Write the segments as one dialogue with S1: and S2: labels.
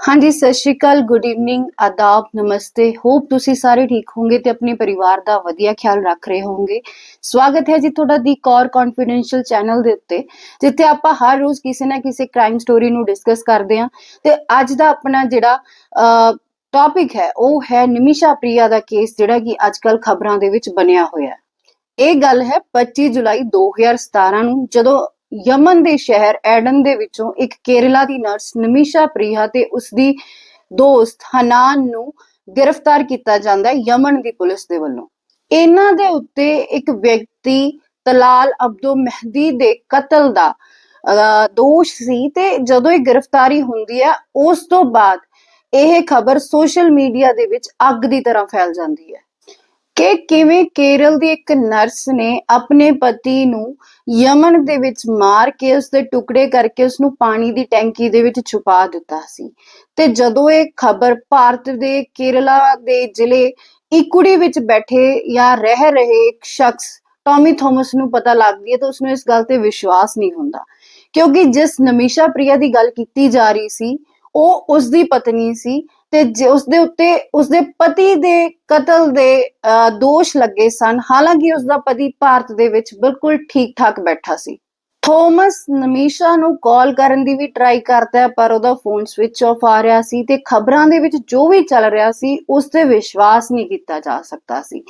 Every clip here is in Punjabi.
S1: ਹਾਂਜੀ, ਸਤਿ ਸ਼੍ਰੀ ਅਕਾਲ ਗੁੱਡ ਈਵਨਿੰਗ ਆਦਾਬ, ਨਮਸਤੇ। ਹੋਪ ਤੁਸੀਂ ਸਾਰੇ ਠੀਕ ਹੋਵੋਗੇ ਤੇ ਆਪਣੇ ਪਰਿਵਾਰ ਦਾ ਵਧੀਆ ਖਿਆਲ ਰੱਖ ਰਹੇ ਹੋਵੋਗੇ। ਸਵਾਗਤ ਹੈ ਜੀ ਤੁਹਾਡਾ ਦੀ ਕੌਰ ਕੌਨਫੀਡੈਂਸ਼ੀਅਲ ਚੈਨਲ ਦੇ ਉੱਤੇ, ਜਿੱਥੇ ਆਪਾਂ ਹਰ ਰੋਜ਼ ਕਿਸੇ ਨਾ ਕਿਸੇ ਕ੍ਰਾਈਮ ਸਟੋਰੀ ਨੂੰ ਡਿਸਕਸ ਕਰਦੇ ਹਾਂ। ਤੇ ਅੱਜ ਦਾ ਆਪਣਾ ਜਿਹੜਾ ਟੌਪਿਕ ਹੈ, ਉਹ ਹੈ ਨਿਮਿਸ਼ਾ ਪ੍ਰਿਆ ਦਾ ਕੇਸ ਜਿਹੜਾ ਕਿ ਅੱਜਕੱਲ ਖਬਰਾਂ ਦੇ ਵਿੱਚ ਬਣਿਆ ਹੋਇਆ ਹੈ। ਇਹ ਗੱਲ ਹੈ 25 ਜੁਲਾਈ 2017 ਨੂੰ, ਜਦੋਂ ਯਮਨ ਦੇ ਸ਼ਹਿਰ ਐਡਨ ਦੇ ਵਿੱਚੋਂ ਇੱਕ ਕੇਰਲਾ ਦੀ ਨਰਸ ਨਿਮਿਸ਼ਾ ਪ੍ਰਿਆ ਤੇ ਉਸਦੀ ਦੋਸਤ ਹਨਾਨ ਨੂੰ ਗ੍ਰਿਫਤਾਰ ਕੀਤਾ ਜਾਂਦਾ ਹੈ ਯਮਨ ਦੀ ਪੁਲਿਸ ਦੇ ਵੱਲੋਂ। ਇਹਨਾਂ ਦੇ ਉੱਤੇ ਇੱਕ ਵਿਅਕਤੀ ਤਲਾਲ ਅਬਦੋ ਮਹਿਦੀ ਦੇ ਕਤਲ ਦਾ ਅਹ, ਦੋਸ਼ ਸੀ ਤੇ ਜਦੋਂ ਇਹ ਗ੍ਰਿਫਤਾਰੀ ਹੁੰਦੀ ਹੈ ਉਸ ਤੋਂ ਬਾਅਦ ਇਹ ਖਬਰ ਸੋਸ਼ਲ ਮੀਡੀਆ ਦੇ ਵਿੱਚ ਅੱਗ ਦੀ ਤਰ੍ਹਾਂ ਫੈਲ ਜਾਂਦੀ ਹੈ। ਕਿ ਕਿਵੇਂ ਕੇਰਲ ਦੀ ਇੱਕ ਨਰਸ ਨੇ ਆਪਣੇ ਪਤੀ ਨੂੰ ਯਮਨ ਦੇ ਵਿੱਚ ਮਾਰ ਕੇ ਉਸ ਦੇ ਟੁਕੜੇ ਕਰਕੇ ਉਸ ਨੂੰ ਪਾਣੀ ਦੀ ਟੈਂਕੀ ਦੇ ਵਿੱਚ ਛੁਪਾ ਦਿੱਤਾ ਸੀ। ਤੇ ਜਦੋਂ ਇਹ ਖਬਰ ਭਾਰਤ ਦੇ ਕੇਰਲਾ ਦੇ ਜ਼ਿਲ੍ਹੇ ਇਕੁੜੀ ਵਿੱਚ ਬੈਠੇ ਜਾਂ ਰਹਿ ਰਹੇ ਇੱਕ ਸ਼ਖਸ ਟੌਮੀ ਥੋਮਸ ਨੂੰ ਪਤਾ ਲੱਗਦੀ ਹੈ ਤਾਂ ਉਸ ਨੂੰ ਇਸ ਗੱਲ ਤੇ ਵਿਸ਼ਵਾਸ ਨਹੀਂ ਹੁੰਦਾ। ਕਿਉਂਕਿ ਜਿਸ ਨਮੀਸ਼ਾ ਪ੍ਰਿਆ ਦੀ ਗੱਲ ਕੀਤੀ ਜਾ ਰਹੀ ਸੀ, ਉਹ ਉਸ ਦੀ ਪਤਨੀ ਸੀ ਤੇ ਜੇ ਉਸ ਦੇ ਉੱਤੇ ਉਸ ਦੇ ਪਤੀ ਦੇ ਕਤਲ ਦੇ ਅਹ, ਦੋਸ਼ ਲੱਗੇ ਸਨ। ਹਾਲਾਂਕਿ ਉਸ ਦਾ ਪਤੀ ਭਾਰਤ ਦੇ ਵਿੱਚ ਬਿਲਕੁਲ ਠੀਕ ਠਾਕ ਬੈਠਾ ਸੀ। ਥੋਮਸ ਨਮੀਸ਼ਾ ਨੂੰ ਕਾਲ ਕਰਨ ਦੀ ਵੀ ਟਰਾਈ ਕਰਦਾ ਪਰ ਉਹਦਾ ਫੋਨ ਸਵਿਚ ਆਫ ਆ ਰਿਹਾ ਸੀ ਤੇ ਖਬਰਾਂ ਦੇ ਵਿੱਚ ਜੋ ਵੀ ਚੱਲ ਰਿਹਾ ਸੀ ਉਸ ਤੇ ਵਿਸ਼ਵਾਸ ਨਹੀਂ ਕੀਤਾ ਜਾ ਸਕਦਾ ਸੀ।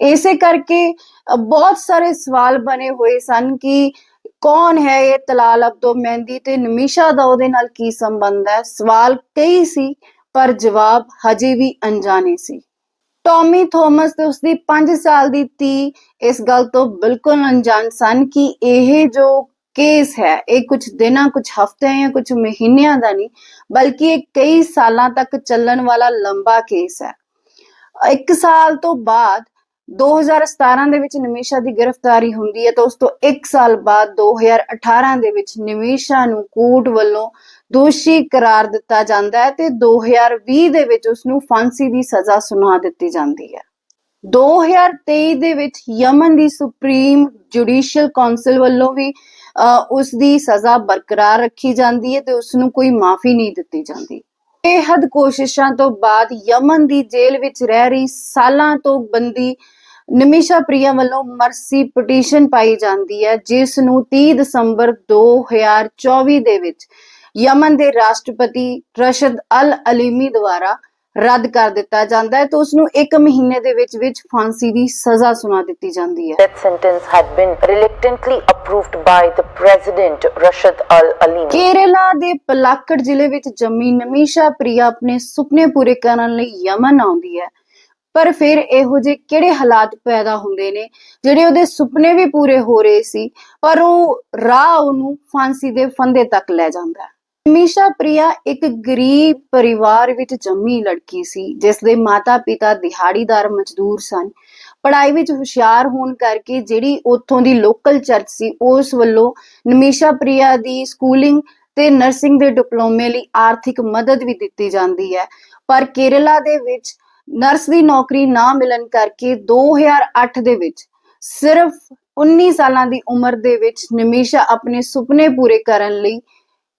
S1: ਇਸੇ ਕਰਕੇ ਬਹੁਤ ਸਾਰੇ ਸਵਾਲ ਬਣੇ ਹੋਏ ਸਨ ਕਿ ਕੌਣ ਹੈ ਇਹ ਤਲਾਲ ਅਬਦੋ ਮਹਿੰਦੀ ਤੇ ਨਮੀਸ਼ਾ ਦਾ ਉਹਦੇ ਨਾਲ ਕੀ ਸੰਬੰਧ ਹੈ? ਸਵਾਲ ਕਈ ਸੀ। ਪਰ ਜਵਾਬ ਹਜੇ ਵੀ ਅਣਜਾਣੇ ਸੀ। ਟੌਮੀ ਥੋਮਸ ਤੇ ਉਸਦੀ 5 ਸਾਲ ਦੀ ਧੀ ਇਸ ਗੱਲ ਤੋਂ ਬਿਲਕੁਲ ਅਣਜਾਣ ਸਨ ਕਿ ਇਹ ਜੋ ਕੇਸ ਹੈ, ਇਹ ਕੁਝ ਦਿਨਾਂ, ਕੁਝ ਹਫ਼ਤਿਆਂ ਜਾਂ ਕੁਝ ਮਹੀਨਿਆਂ ਦਾ ਨਹੀਂ, ਬਲਕਿ ਇਹ ਕਈ ਸਾਲਾਂ ਤੱਕ ਚੱਲਣ ਵਾਲਾ ਲੰਬਾ ਕੇਸ ਹੈ। ਇੱਕ ਸਾਲ ਤੋਂ ਬਾਅਦ 2017 ਦੇ ਵਿੱਚ ਨਿਮਿਸ਼ਾ ਦੀ ਗ੍ਰਿਫਤਾਰੀ ਹੁੰਦੀ ਹੈ, ਤਾਂ ਉਸ ਤੋਂ 1 ਸਾਲ ਬਾਅਦ 2018 ਦੇ ਵਿੱਚ ਨਿਮਿਸ਼ਾ ਨੂੰ ਕੋਰਟ ਵੱਲੋਂ ਦੋਸ਼ੀ ਕਰਾਰ ਦਿੱਤਾ ਜਾਂਦਾ ਹੈ ਤੇ 2020 ਦੇ ਵਿੱਚ ਉਸ ਨੂੰ ਫਾਂਸੀ ਦੀ ਸਜ਼ਾ ਸੁਣਾ ਦਿੱਤੀ ਜਾਂਦੀ ਹੈ। 2023 ਦੇ ਵਿੱਚ ਯਮਨ ਦੀ ਸੁਪਰੀਮ ਜੁਡੀਸ਼ੀਅਲ ਕਾਉਂਸਲ ਵੱਲੋਂ ਵੀ ਉਸ ਦੀ ਸਜ਼ਾ ਬਰਕਰਾਰ ਰੱਖੀ ਜਾਂਦੀ ਹੈ ਤੇ ਉਸ ਨੂੰ ਕੋਈ ਮਾਫੀ ਨਹੀਂ ਦਿੱਤੀ ਜਾਂਦੀ। ਬੇਹੱਦ ਕੋਸ਼ਿਸ਼ਾਂ ਤੋਂ ਬਾਅਦ ਯਮਨ ਦੀ ਜੇਲ੍ਹ ਵਿੱਚ ਰਹਿ ਰਹੀ ਸਾਲਾਂ ਤੋਂ ਬੰਦੀ ਨਿਮਿਸ਼ਾ ਪ੍ਰਿਆ ਵੱਲੋਂ ਮਰਸੀ ਪਟੀਸ਼ਨ ਪਾਈ ਜਾਂਦੀ ਹੈ ਜਿਸ ਨੂੰ 30 ਦਸੰਬਰ 2024 ਦੇ ਵਿੱਚ ਯਮਨ ਦੇ ਰਾਸ਼ਟਰਪਤੀ ਰਸ਼ਦ ਅਲ ਅਲੀਮੀ ਦੁਆਰਾ ਰੱਦ ਕਰ ਦਿੱਤਾ ਜਾਂਦਾ ਹੈ ਤੇ ਉਸ ਨੂੰ 1 ਮਹੀਨੇ ਦੇ ਵਿੱਚ ਵਿੱਚ ਫਾਂਸੀ ਦੀ ਸਜ਼ਾ ਸੁਣਾ ਦਿੱਤੀ ਜਾਂਦੀ ਹੈ।
S2: Death sentence had been reluctantly approved by the president Rashid Al Alimi.
S1: Kerala ਦੇ ਪਲਾਕੜ ਜ਼ਿਲ੍ਹੇ ਵਿੱਚ ਜੰਮੀ ਨਮੀਸ਼ਾ ਪ੍ਰਿਆ ਆਪਣੇ ਸੁਪਨੇ ਪੂਰੇ ਕਰਨ ਲਈ ਯਮਨ ਆਉਂਦੀ ਹੈ। ਪਰ ਫਿਰ ਇਹੋ ਜਿਹੇ ਕਿਹੜੇ ਹਾਲਾਤ ਪੈਦਾ ਹੁੰਦੇ ਨੇ ਜਿਹੜੇ ਉਹਦੇ ਸੁਪਨੇ ਵੀ ਪੂਰੇ ਹੋ ਰਹੇ ਸੀ ਪਰ ਉਹ ਰਾਹ ਉਹਨੂੰ ਫਾਂਸੀ ਦੇ ਫੰਦੇ ਤੱਕ ਲੈ ਜਾਂਦਾ ਹੈ। ਨਮੀਸ਼ਾ ਪ੍ਰਿਆ ਇੱਕ ਗਰੀਬ ਪਰਿਵਾਰ ਵਿੱਚ ਜੰਮੀ ਲੜਕੀ ਸੀ ਜਿਸ ਦੇ ਮਾਤਾ-ਪਿਤਾ ਦਿਹਾੜੀਦਾਰ ਮਜ਼ਦੂਰ ਸਨ। ਪੜ੍ਹਾਈ ਵਿੱਚ ਹੁਸ਼ਿਆਰ ਹੋਣ ਕਰਕੇ ਜਿਹੜੀ ਉੱਥੋਂ ਦੀ ਲੋਕਲ ਚਰਚ ਸੀ, ਉਸ ਵੱਲੋਂ ਨਮੀਸ਼ਾ ਪ੍ਰਿਆ ਦੀ ਸਕੂਲਿੰਗ ਤੇ ਨਰਸਿੰਗ ਦੇ ਡਿਪਲੋਮੇ ਲਈ ਆਰਥਿਕ ਮਦਦ ਵੀ ਦਿੱਤੀ ਜਾਂਦੀ ਹੈ। ਪਰ ਕੇਰਲਾ ਦੇ ਵਿੱਚ ਨਰਸ ਦੀ ਨੌਕਰੀ ਨਾ ਮਿਲਣ ਕਰਕੇ 2008 ਦੇ ਵਿੱਚ ਸਿਰਫ 19 ਸਾਲਾਂ ਦੀ ਉਮਰ ਦੇ ਵਿੱਚ ਨਮੀਸ਼ਾ ਆਪਣੇ ਸੁਪਨੇ ਪੂਰੇ ਕਰਨ ਲਈ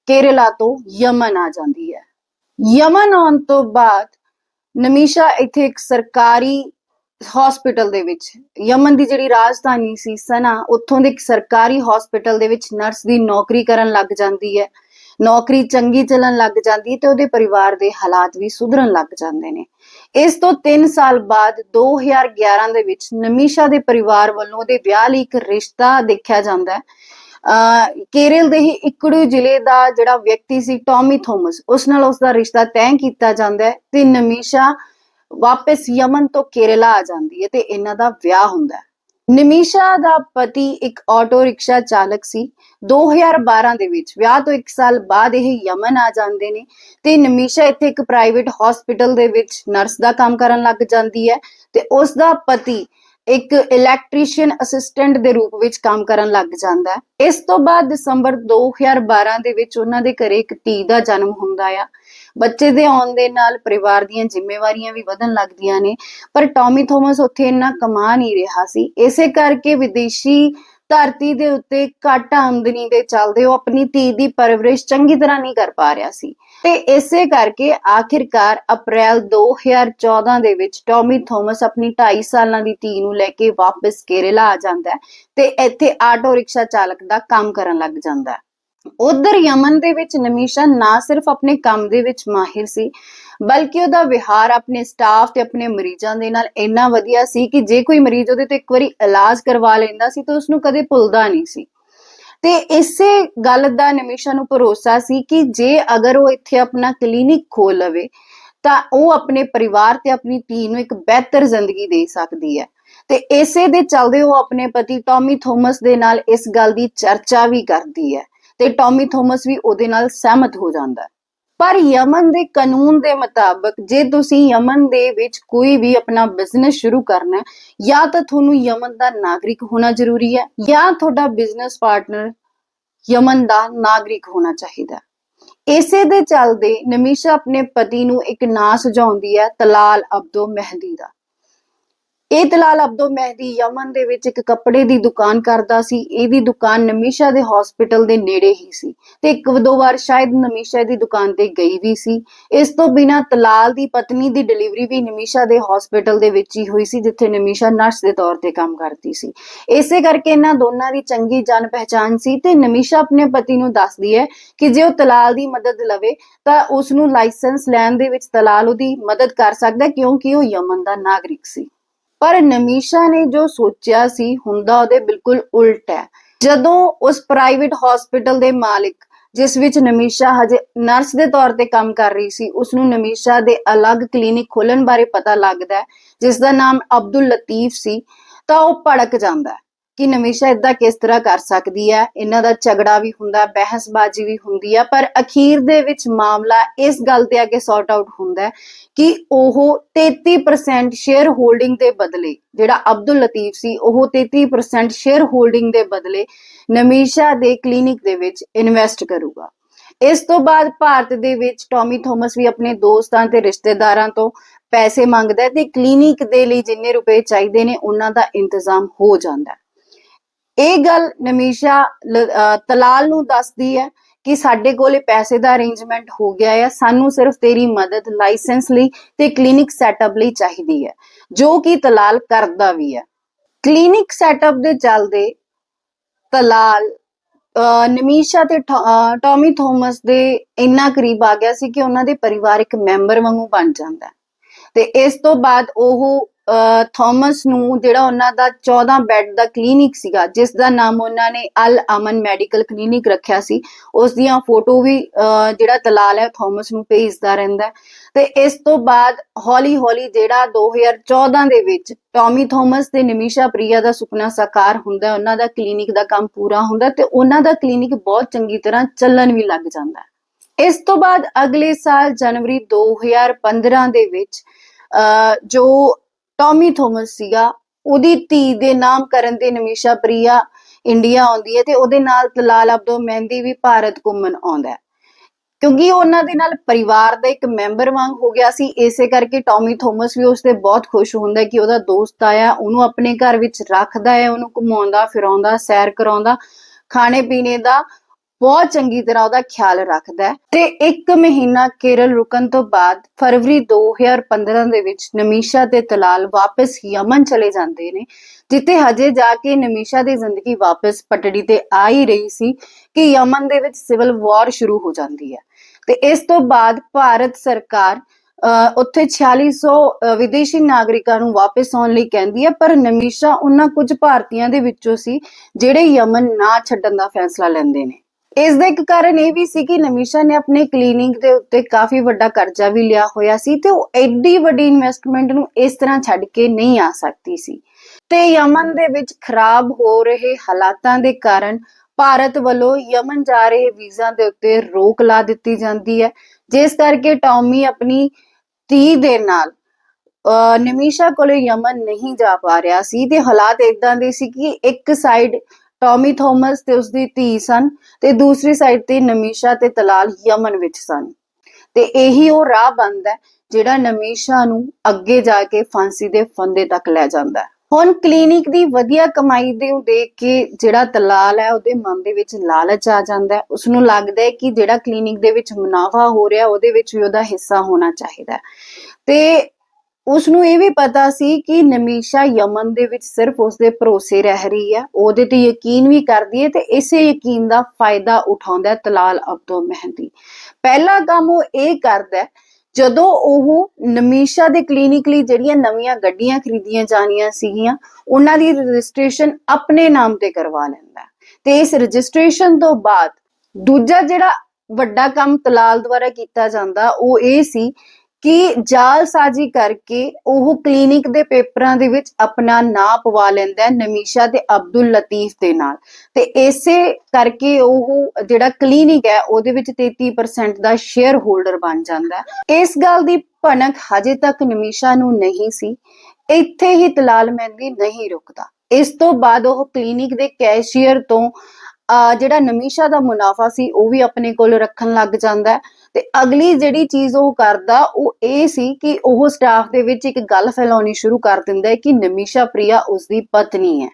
S1: ਕੇਰਲਾ ਤੋਂ ਯਮਨ ਆ ਜਾਂਦੀ ਹੈ। ਯਮਨ ਆਉਣ ਤੋਂ ਬਾਅਦ ਨਮੀਸ਼ਾ ਇੱਥੇ ਇੱਕ ਸਰਕਾਰੀ ਹਸਪੀਟਲ ਦੇ ਵਿੱਚ, ਯਮਨ ਦੀ ਜਿਹੜੀ ਰਾਜਧਾਨੀ ਸੀ ਸਨਾ, ਉੱਥੋਂ ਦੇ ਇੱਕ ਸਰਕਾਰੀ ਹਸਪੀਟਲ ਦੇ ਵਿੱਚ ਨਰਸ ਦੀ ਨੌਕਰੀ ਕਰਨ ਲੱਗ ਜਾਂਦੀ ਹੈ। ਨੌਕਰੀ ਚੰਗੀ ਚੱਲਣ ਲੱਗ ਜਾਂਦੀ ਹੈ ਤੇ ਉਹਦੇ ਪਰਿਵਾਰ ਦੇ ਹਾਲਾਤ ਵੀ ਸੁਧਰਨ ਲੱਗ ਜਾਂਦੇ ਨੇ। ਇਸ ਤੋਂ 3 ਸਾਲ ਬਾਅਦ 2011 ਦੇ ਵਿੱਚ ਨਮੀਸ਼ਾ ਦੇ ਪਰਿਵਾਰ ਵੱਲੋਂ ਉਹਦੇ ਵਿਆਹ ਲਈ ਇੱਕ ਰਿਸ਼ਤਾ ਦੇਖਿਆ ਜਾਂਦਾ ਹੈ। ਕੇਰਲ ਦੇ ਹੀ ਇਕੜੂ ਜ਼ਿਲ੍ਹੇ ਦਾ ਜਿਹੜਾ ਵਿਅਕਤੀ ਸੀ, ਟੌਮੀ ਥੋਮਸ, ਉਸ ਨਾਲ ਉਸ ਦਾ ਰਿਸ਼ਤਾ ਤੈਅ ਕੀਤਾ ਜਾਂਦਾ ਹੈ ਤੇ ਨਮੀਸ਼ਾ ਵਾਪਸ ਯਮਨ ਤੋਂ ਕੇਰਲਾ ਆ ਜਾਂਦੀ ਹੈ ਤੇ ਇਹਨਾਂ ਦਾ ਵਿਆਹ ਹੁੰਦਾ ਹੈ। ਨਿਮਿਸ਼ਾ ਦਾ ਪਤੀ ਇੱਕ ਆਟੋ ਰਿਕਸ਼ਾ ਚਾਲਕ ਸੀ। 2012 ਦੇ ਵਿੱਚ ਵਿਆਹ ਤੋਂ 1 ਸਾਲ ਬਾਅਦ ਇਹ ਯਮਨ ਆ ਜਾਂਦੇ ਨੇ ਤੇ ਨਿਮਿਸ਼ਾ ਇੱਥੇ ਇੱਕ ਪ੍ਰਾਈਵੇਟ ਹਸਪੀਟਲ ਦੇ ਵਿੱਚ ਨਰਸ ਦਾ ਕੰਮ ਕਰਨ ਲੱਗ ਜਾਂਦੀ ਹੈ ਤੇ ਉਸ ਦਾ ਪਤੀ ਇੱਕ ਇਲੈਕਟ੍ਰੀਸ਼ੀਅਨ ਅਸਿਸਟੈਂਟ ਦੇ ਰੂਪ ਵਿੱਚ ਕੰਮ ਕਰਨ ਲੱਗ ਜਾਂਦਾ ਹੈ। ਇਸ ਤੋਂ ਬਾਅਦ ਦਸੰਬਰ 2012 ਦੇ ਵਿੱਚ ਉਹਨਾਂ ਦੇ ਘਰੇ ਇੱਕ ਧੀ ਦਾ ਜਨਮ ਹੁੰਦਾ ਆ। ਬੱਚੇ ਦੇ ਆਉਣ ਦੇ ਨਾਲ ਪਰਿਵਾਰ ਦੀਆਂ ਜ਼ਿੰਮੇਵਾਰੀਆਂ ਵੀ ਵਧਣ ਲੱਗਦੀਆਂ ਨੇ, ਪਰ ਟੌਮੀ ਥੋਮਸ ਉੱਥੇ ਇੰਨਾ ਕਮਾ ਨਹੀਂ ਰਿਹਾ ਸੀ। ਇਸੇ ਕਰਕੇ ਵਿਦੇਸ਼ੀ ਧਰਤੀ ਦੇ ਉੱਤੇ ਘੱਟ ਆਮਦਨੀ ਦੇ ਚੱਲਦੇ ਉਹ ਆਪਣੀ ਧੀ ਦੀ ਪਰਵਰਿਸ਼ ਚੰਗੀ ਤਰ੍ਹਾਂ ਨਹੀਂ ਕਰ ਪਾ ਰਿਹਾ ਸੀ। ਤੇ ਇਸੇ ਕਰਕੇ ਆਖਿਰਕਾਰ ਅਪ੍ਰੈਲ 2014 ਦੇ ਵਿੱਚ ਟੌਮੀ ਥੋਮਸ ਆਪਣੀ 2.5 ਸਾਲਾਂ ਦੀ ਧੀ ਨੂੰ ਲੈ ਕੇ ਵਾਪਸ ਕੇਰਲਾ ਆ ਜਾਂਦਾ ਹੈ ਤੇ ਇੱਥੇ ਆਟੋ ਰਿਕਸ਼ਾ ਚਾਲਕ ਦਾ ਕੰਮ ਕਰਨ ਲੱਗ ਜਾਂਦਾ ਹੈ। ਉਧਰ ਯਮਨ ਦੇ ਵਿੱਚ ਨਮੀਸ਼ਾ ਨਾ ਸਿਰਫ ਆਪਣੇ ਕੰਮ ਦੇ ਵਿੱਚ ਮਾਹਿਰ ਸੀ, ਬਲਕਿ ਉਹਦਾ ਵਿਹਾਰ ਆਪਣੇ ਸਟਾਫ ਤੇ ਆਪਣੇ ਮਰੀਜ਼ਾਂ ਦੇ ਨਾਲ ਇੰਨਾ ਵਧੀਆ ਸੀ ਕਿ ਜੇ ਕੋਈ ਮਰੀਜ਼ ਉਹਦੇ ਤੋਂ ਇੱਕ ਵਾਰੀ ਇਲਾਜ ਕਰਵਾ ਲੈਂਦਾ ਸੀ ਤਾਂ ਉਸ ਨੂੰ ਕਦੇ ਭੁੱਲਦਾ ਨਹੀਂ ਸੀ। ਤੇ ਇਸੇ ਗੱਲ ਦਾ ਨਮੀਸ਼ਾ ਨੂੰ ਭਰੋਸਾ ਸੀ ਕਿ ਜੇ ਅਗਰ ਉਹ ਇੱਥੇ ਆਪਣਾ ਕਲੀਨਿਕ ਖੋਲ ਲਵੇ, ਤਾਂ ਉਹ ਆਪਣੇ ਪਰਿਵਾਰ ਤੇ ਆਪਣੀ ਧੀ ਨੂੰ ਇੱਕ ਬਿਹਤਰ ਜ਼ਿੰਦਗੀ ਦੇ ਸਕਦੀ ਹੈ। ਤੇ ਇਸੇ ਦੇ ਚੱਲਦੇ ਉਹ ਆਪਣੇ ਪਤੀ ਟੌਮੀ ਥੋਮਸ ਦੇ ਨਾਲ ਇਸ ਗੱਲ ਦੀ ਚਰਚਾ ਵੀ ਕਰਦੀ ਹੈ ਤੇ ਟੌਮੀ ਥੋਮਸ ਵੀ ਉਹਦੇ ਨਾਲ ਸਹਿਮਤ ਹੋ ਜਾਂਦਾ ਹੈ। ਪਰ ਯਮਨ ਦੇ ਕਾਨੂੰਨ ਦੇ ਮੁਤਾਬਕ ਜੇ ਤੁਸੀਂ ਯਮਨ ਦੇ ਵਿੱਚ ਕੋਈ ਵੀ ਆਪਣਾ ਬਿਜ਼ਨਸ ਸ਼ੁਰੂ ਕਰਨਾ ਹੈ, ਜਾਂ ਤਾਂ ਤੁਹਾਨੂੰ ਯਮਨ ਦਾ ਨਾਗਰਿਕ ਹੋਣਾ ਜ਼ਰੂਰੀ ਹੈ, ਜਾਂ ਤੁਹਾਡਾ ਬਿਜ਼ਨਸ ਪਾਰਟਨਰ ਯਮਨ ਦਾ ਨਾਗਰਿਕ ਹੋਣਾ ਚਾਹੀਦਾ ਇਸੇ ਦੇ ਚੱਲਦੇ ਨਮੀਸ਼ਾ ਆਪਣੇ ਪਤੀ ਨੂੰ ਇੱਕ ਨਾਂ ਸੁਝਾਉਂਦੀ ਹੈ, ਤਲਾਲ ਅਬਦੋ ਮਹਿੰਦੀ ਦਾ। ਇਹ ਤਲਾਲ ਅਬਦੋ ਮਹਿਦੀ ਯਮਨ ਦੇ ਵਿੱਚ ਇੱਕ ਕੱਪੜੇ ਦੀ ਦੁਕਾਨ ਕਰਦਾ ਸੀ। ਇਹਦੀ ਦੁਕਾਨ ਨਮੀਸ਼ਾ ਦੇ ਹਸਪੀਟਲ ਦੇ ਨੇੜੇ ਹੀ ਸੀ ਤੇ ਇੱਕ ਦੋ ਵਾਰ ਸ਼ਾਇਦ ਨਮੀਸ਼ਾ ਦੀ ਦੁਕਾਨ ਤੇ ਗਈ ਵੀ ਸੀ। ਇਸ ਤੋਂ ਬਿਨਾ ਤਲਾਲ ਦੀ ਪਤਨੀ ਦੀ ਡਿਲੀਵਰੀ ਵੀ ਨਮੀਸ਼ਾ ਦੇ ਹਸਪੀਟਲ ਦੇ ਵਿੱਚ ਹੀ ਹੋਈ ਸੀ, ਜਿੱਥੇ ਨਮੀਸ਼ਾ ਨਰਸ ਦੇ ਤੌਰ ਤੇ ਕੰਮ ਕਰਦੀ ਸੀ। ਇਸੇ ਕਰਕੇ ਇਹਨਾਂ ਦੋਨਾਂ ਦੀ ਚੰਗੀ ਜਾਣ ਪਹਿਚਾਨ ਸੀ ਤੇ ਨਮੀਸ਼ਾ ਆਪਣੇ ਪਤੀ ਨੂੰ ਦੱਸਦੀ ਹੈ ਕਿ ਜੇ ਉਹ ਤਲਾਲ ਦੀ ਮਦਦ ਲਵੇ ਤਾਂ ਉਸ ਨੂੰ ਲਾਇਸੈਂਸ ਲੈਣ ਦੇ ਵਿੱਚ ਤਲਾਲ ਉਹਦੀ ਮਦਦ ਕਰ ਸਕਦਾ ਕਿਉਂਕਿ ਉਹ ਯਮਨ ਦਾ ਨਾਗਰਿਕ ਸੀ। ਪਰ ਨਮੀਸ਼ਾ ਨੇ ਜੋ ਸੋਚਿਆ ਸੀ, ਹੁੰਦਾ ਉਹਦੇ ਬਿਲਕੁਲ ਉਲਟ ਹੈ। ਜਦੋਂ ਉਸ ਪ੍ਰਾਈਵੇਟ ਹਸਪੀਟਲ ਦੇ ਮਾਲਿਕ, ਜਿਸ ਵਿੱਚ ਨਮੀਸ਼ਾ ਹਜੇ ਨਰਸ ਦੇ ਤੌਰ ਤੇ ਕੰਮ ਕਰ ਰਹੀ ਸੀ ਉਸ ਨੂੰ ਨਮੀਸ਼ਾ ਦੇ ਅਲੱਗ ਕਲੀਨਿਕ ਖੋਲਣ ਬਾਰੇ ਪਤਾ ਲੱਗਦਾ ਹੈ ਜਿਸ ਦਾ ਨਾਮ ਅਬਦੁਲ ਲਤੀਫ ਸੀ, ਤਾਂ ਉਹ ਭੜਕ ਜਾਂਦਾ ਹੈ। ਕਿ ਨਮੀਸ਼ਾ ਇਦਾਂ ਕਿਸ ਤਰ੍ਹਾਂ ਕਰ ਸਕਦੀ ਹੈ? ਇਹਨਾਂ ਦਾ ਝਗੜਾ ਵੀ ਹੁੰਦਾ, ਬਹਿਸਬਾਜ਼ੀ ਵੀ ਹੁੰਦੀ ਹੈ ਪਰ ਅਖੀਰ ਦੇ ਵਿੱਚ ਮਾਮਲਾ ਇਸ ਗੱਲ ਤੇ ਆ ਕੇ ਸੌਰਟ ਆਊਟ ਹੁੰਦਾ ਕਿ ਉਹ 33% ਸ਼ੇਅਰ ਹੋਲਡਿੰਗ ਦੇ ਬਦਲੇ, ਜਿਹੜਾ ਅਬਦੁਲ ਲਤੀਫ ਸੀ, ਉਹ 33% ਸ਼ੇਅਰ ਹੋਲਡਿੰਗ ਦੇ ਬਦਲੇ ਨਮੀਸ਼ਾ ਦੇ ਕਲੀਨਿਕ ਦੇ ਵਿੱਚ ਇਨਵੈਸਟ ਕਰੂਗਾ। ਇਸ ਤੋਂ ਬਾਅਦ ਭਾਰਤ ਦੇ ਵਿੱਚ ਟੌਮੀ ਥੋਮਸ ਵੀ ਆਪਣੇ ਦੋਸਤਾਂ ਤੇ ਰਿਸ਼ਤੇਦਾਰਾਂ ਤੋਂ ਪੈਸੇ ਮੰਗਦਾ ਹੈ ਤੇ ਕਲੀਨਿਕ ਦੇ ਲਈ ਜਿੰਨੇ ਰੁਪਏ ਚਾਹੀਦੇ ਨੇ, ਉਹਨਾਂ ਦਾ ਇੰਤਜ਼ਾਮ ਹੋ ਜਾਂਦਾ ਇਹ ਗੱਲ ਨਮੀਸ਼ਾ ਤਲਾਲ ਨੂੰ ਦੱਸਦੀ ਹੈ ਕਿ ਸਾਡੇ ਕੋਲੇ ਪੈਸੇ ਦਾ ਅਰੇਂਜਮੈਂਟ ਹੋ ਗਿਆ ਹੈ ਸਾਨੂੰ ਸਿਰਫ ਤੇਰੀ ਮਦਦ ਲਾਇਸੈਂਸ ਲਈ ਤੇ ਕਲੀਨਿਕ ਸੈਟਅਪ ਲਈ ਚਾਹੀਦੀ ਹੈ, ਜੋ ਕਿ ਤਲਾਲ ਕਰਦਾ ਵੀ ਹੈ। ਕਲੀਨਿਕ ਸੈਟਅਪ ਦੇ ਚੱਲਦੇ ਤਲਾਲ ਅਹ ਨਮੀਸ਼ਾ ਤੇ ਠ- ਟੌਮੀ ਥੋਮਸ ਦੇ ਇੰਨਾ ਕਰੀਬ ਆ ਗਿਆ ਸੀ ਕਿ ਉਹਨਾਂ ਦੇ ਪਰਿਵਾਰਕ ਮੈਂਬਰ ਵਾਂਗੂ ਬਣ ਜਾਂਦਾ ਤੇ ਇਸ ਤੋਂ ਬਾਅਦ ਉਹ ਥਾਮਸ ਨੂੰ ਜਿਹੜਾ ਉਹਨਾਂ ਦਾ 14 ਬੈੱਡ ਦਾ ਕਲੀਨਿਕ ਸੀਗਾ, ਜਿਸ ਦਾ ਨਾਮ ਉਹਨਾਂ ਨੇ ਅਲ ਅਮਨ ਮੈਡੀਕਲ ਕਲੀਨਿਕ ਰੱਖਿਆ ਸੀ, ਉਸ ਦੀਆਂ ਫੋਟੋ ਵੀ ਜਿਹੜਾ ਤਲਾਲ ਹੈ ਥਾਮਸ ਨੂੰ ਭੇਜਦਾ ਰਹਿੰਦਾ ਤੇ ਇਸ ਤੋਂ ਬਾਅਦ ਹੌਲੀ ਹੌਲੀ ਜਿਹੜਾ 2014 ਦੇ ਵਿੱਚ ਟੌਮੀ ਥਾਮਸ ਤੇ ਨਿਮਿਸ਼ਾ ਪ੍ਰਿਆ ਦਾ ਸੁਪਨਾ ਸਾਕਾਰ ਹੁੰਦਾ ਉਹਨਾਂ ਦਾ ਕਲੀਨਿਕ ਦਾ ਕੰਮ ਪੂਰਾ ਹੁੰਦਾ ਤੇ ਉਹਨਾਂ ਦਾ ਕਲੀਨਿਕ ਬਹੁਤ ਚੰਗੀ ਤਰ੍ਹਾਂ ਚੱਲਣ ਵੀ ਲੱਗ ਜਾਂਦਾ ਇਸ ਤੋਂ ਬਾਅਦ ਅਗਲੇ ਸਾਲ ਜਨਵਰੀ 2015 ਦੇ ਵਿੱਚ, ਅਹ ਜੋ ਟੌਮੀ ਥੋਮਸ ਸੀਗਾ। ਉਹਦੀ ਧੀ ਦੇ ਨਾਮਕਰਨ ਤੇ ਨਮੀਸ਼ਾ ਪ੍ਰਿਆ ਇੰਡੀਆ ਆਉਂਦੀ ਹੈ ਤੇ ਉਹਦੇ ਨਾਲ ਤਲਾਲ ਅਬਦੋ ਮਹਿੰਦੀ ਵੀ ਭਾਰਤ ਘੁੰਮਣ ਆਉਂਦਾ ਹੈ। ਕਿਉਂਕਿ ਉਹਨਾਂ ਦੇ ਨਾਲ ਪਰਿਵਾਰ ਦਾ ਇੱਕ ਮੈਂਬਰ ਵਾਂਗ ਹੋ ਗਿਆ ਸੀ, ਇਸੇ ਕਰਕੇ ਟੌਮੀ ਥੋਮਸ ਵੀ ਉਸ ਤੇ ਬਹੁਤ ਖੁਸ਼ ਹੁੰਦਾ ਕਿ ਉਹਦਾ ਦੋਸਤ ਆਇਆ, ਉਹਨੂੰ ਆਪਣੇ ਘਰ ਵਿੱਚ ਰੱਖਦਾ ਹੈ, ਉਹਨੂੰ ਘੁਮਾਉਂਦਾ, ਫਿਰਾਉਂਦਾ, ਸੈਰ ਕਰਾਉਂਦਾ ਖਾਣੇ ਪੀਣੇ ਦਾ ਬਹੁਤ ਚੰਗੀ ਤਰ੍ਹਾਂ ਉਹਦਾ ਖਿਆਲ ਰੱਖਦਾ ਹੈ। ਤੇ ਇੱਕ ਮਹੀਨਾ ਕੇਰਲ ਰੁਕਣ ਤੋਂ ਬਾਅਦ ਫਰਵਰੀ 2015 ਦੇ ਵਿੱਚ ਨਮੀਸ਼ਾ ਤੇ ਤਲਾਲ ਵਾਪਸ ਯਮਨ ਚਲੇ ਜਾਂਦੇ ਨੇ ਜਿੱਥੇ ਹਜੇ ਜਾ ਕੇ ਨਮੀਸ਼ਾ ਦੀ ਜ਼ਿੰਦਗੀ ਵਾਪਸ ਪਟੜੀ ਤੇ ਆ ਹੀ ਰਹੀ ਸੀ ਕਿ ਯਮਨ ਦੇ ਵਿੱਚ ਸਿਵਲ ਵਾਰ ਸ਼ੁਰੂ ਹੋ ਜਾਂਦੀ ਹੈ। ਤੇ ਇਸ ਤੋਂ ਬਾਅਦ ਭਾਰਤ ਸਰਕਾਰ ਅਹ, ਉੱਥੇ 4600 ਅਹ, ਵਿਦੇਸ਼ੀ ਨਾਗਰਿਕਾਂ ਨੂੰ ਵਾਪਸ ਆਉਣ ਲਈ ਕਹਿੰਦੀ ਹੈ ਪਰ ਨਮੀਸ਼ਾ ਉਹਨਾਂ ਕੁਝ ਭਾਰਤੀਆਂ ਦੇ ਵਿੱਚੋਂ ਸੀ ਜਿਹੜੇ ਯਮਨ ਨਾ ਛੱਡਣ ਦਾ ਫੈਸਲਾ ਲੈਂਦੇ ਨੇ। ਇਸ ਦਾ ਇੱਕ ਕਾਰਨ ਇਹ ਵੀ ਸੀ ਕਿ ਨਮੀਸ਼ਾ ਨੇ ਆਪਣੇ ਕਲੀਨਿਕ ਦੇ ਉੱਤੇ ਕਾਫੀ ਵੱਡਾ ਕਰਜ਼ਾ ਵੀ ਲਿਆ ਹੋਇਆ ਸੀ ਤੇ ਉਹ ਐਡੀ ਵੱਡੀ ਇਨਵੈਸਟਮੈਂਟ ਨੂੰ ਇਸ ਤਰ੍ਹਾਂ ਛੱਡ ਕੇ ਨਹੀਂ ਆ ਸਕਦੀ ਸੀ। ਤੇ ਯਮਨ ਦੇ ਵਿੱਚ ਖਰਾਬ ਹੋ ਰਹੇ ਹਾਲਾਤਾਂ ਦੇ ਕਾਰਨ ਭਾਰਤ ਵੱਲੋਂ ਯਮਨ ਜਾ ਰਹੇ ਵੀਜ਼ਾ ਦੇ ਉੱਤੇ ਰੋਕ ਲਾ ਦਿੱਤੀ ਜਾਂਦੀ ਹੈ, ਜਿਸ ਕਰਕੇ ਟੌਮੀ ਆਪਣੀ ਧੀ ਦੇ ਨਾਲ, ਅਹ ਨਿਮਿਸ਼ਾ ਕੋਲੇ ਯਮਨ ਨਹੀਂ ਜਾ ਪਾ ਰਿਹਾ ਸੀ ਤੇ ਹਾਲਾਤ ਇਦਾਂ ਦੇ ਸੀ ਕਿ ਇੱਕ ਸਾਈਡ ਟੌਮੀ ਥੋਮਸ ਤੇ ਉਸਦੀ ਧੀ ਸਨ ਤੇ ਦੂਸਰੀ ਸਾਈਡ ਤੇ ਨਮੀਸ਼ਾ ਤੇ ਤਲਾਲ ਯਮਨ ਵਿੱਚ ਸਨ। ਤੇ ਇਹੀ ਉਹ ਰਾਹ ਬੰਦ ਹੈ ਜਿਹੜਾ ਨਮੀਸ਼ਾ ਨੂੰ ਅੱਗੇ ਜਾ ਕੇ ਫਾਂਸੀ ਦੇ ਫੰਦੇ ਤੱਕ ਲੈ ਜਾਂਦਾ ਹੈ। ਹੁਣ ਕਲੀਨਿਕ ਦੀ ਵਧੀਆ ਕਮਾਈ ਦੇ ਨੂੰ ਦੇਖ ਕੇ ਜਿਹੜਾ ਤਲਾਲ ਹੈ ਉਹਦੇ ਮਨ ਦੇ ਵਿੱਚ ਲਾਲਚ ਆ ਜਾਂਦਾ ਹੈ। ਉਸ ਨੂੰ ਲੱਗਦਾ ਹੈ ਕਿ ਜਿਹੜਾ ਕਲੀਨਿਕ ਦੇ ਵਿੱਚ ਮੁਨਾਫਾ ਹੋ ਰਿਹਾ, ਉਹਦੇ ਵਿੱਚ ਵੀ ਉਹਦਾ ਹਿੱਸਾ ਹੋਣਾ ਚਾਹੀਦਾ ਤੇ ਉਸ ਨੂੰ ਇਹ ਵੀ ਪਤਾ ਸੀ ਕਿ ਨਮੀਸ਼ਾ ਯਮਨ ਦੇ ਵਿੱਚ ਸਿਰਫ ਉਸਦੇ ਭਰੋਸੇ ਰਹਿ ਰਹੀ ਹੈ। ਉਹਦੇ ਤੇ ਯਕੀਨ ਵੀ ਕਰਦੀ ਹੈ ਤੇ ਇਸੇ ਯਕੀਨ ਦਾ ਫਾਇਦਾ ਉਠਾਉਂਦਾ ਹੈ ਤਲਾਲ ਅਬਦੋ ਮਹਿੰਦੀ। ਪਹਿਲਾ ਕੰਮ ਉਹ ਇਹ ਕਰਦਾ ਹੈ, ਜਦੋਂ ਉਹ ਨਮੀਸ਼ਾ ਦੇ ਕਲੀਨਿਕ ਲਈ ਜਿਹੜੀਆਂ ਨਵੀਆਂ ਗੱਡੀਆਂ ਖਰੀਦੀਆਂ ਜਾਣੀਆਂ ਸੀਗੀਆਂ, ਉਹਨਾਂ ਦੀ ਰਜਿਸਟ੍ਰੇਸ਼ਨ ਆਪਣੇ ਨਾਮ ਤੇ ਕਰਵਾ ਲੈਂਦਾ ਤੇ ਇਸ ਰਜਿਸਟ੍ਰੇਸ਼ਨ ਤੋਂ ਬਾਅਦ ਦੂਜਾ ਜਿਹੜਾ ਵੱਡਾ ਕੰਮ ਤਲਾਲ ਦੁਆਰਾ ਕੀਤਾ ਜਾਂਦਾ, ਉਹ ਇਹ ਸੀ ਕਿ ਜਾਲਸਾਜ਼ੀ ਕਰਕੇ ਉਹ ਕਲੀਨਿਕ ਦੇ ਪੇਪਰਾਂ ਦੇ ਵਿੱਚ ਆਪਣਾ ਨਾਂ ਪਵਾ ਲੈਂਦਾ ਹੈ ਨਮੀਸ਼ਾ ਤੇ ਅਬਦੁਲ ਲਤੀਫ ਦੇ ਨਾਲ। ਤੇ ਇਸੇ ਕਰਕੇ ਉਹ ਜਿਹੜਾ ਕਲੀਨਿਕ ਹੈ, ਉਹਦੇ ਵਿੱਚ 33% ਦਾ ਸ਼ੇਅਰ ਹੋਲਡਰ ਬਣ ਜਾਂਦਾ ਹੈ। ਇਸ ਗੱਲ ਦੀ ਭਣਕ ਹਜੇ ਤੱਕ ਨਮੀਸ਼ਾ ਨੂੰ ਨਹੀਂ ਸੀ। ਇੱਥੇ ਹੀ ਤਲਾਲ ਮਹਿੰਦੀ ਨਹੀਂ ਰੁਕਦਾ। ਇਸ ਤੋਂ ਬਾਅਦ ਉਹ ਕਲੀਨਿਕ ਦੇ ਕੈਸ਼ੀਅਰ ਤੋਂ, ਅਹ ਜਿਹੜਾ ਨਮੀਸ਼ਾ ਦਾ ਮੁਨਾਫਾ ਸੀ, ਉਹ ਵੀ ਆਪਣੇ ਕੋਲ ਰੱਖਣ ਲੱਗ ਜਾਂਦਾ ਹੈ। ਤੇ ਅਗਲੀ ਜਿਹੜੀ ਚੀਜ਼ ਉਹ ਕਰਦਾ, ਉਹ ਇਹ ਸੀ ਕਿ ਉਹ ਸਟਾਫ ਦੇ ਵਿੱਚ ਇੱਕ ਗੱਲ ਫੈਲਾਉਣੀ ਸ਼ੁਰੂ ਕਰ ਦਿੰਦਾ ਹੈ ਕਿ ਨਮੀਸ਼ਾ ਪ੍ਰਿਆ ਉਸਦੀ ਪਤਨੀ ਹੈ।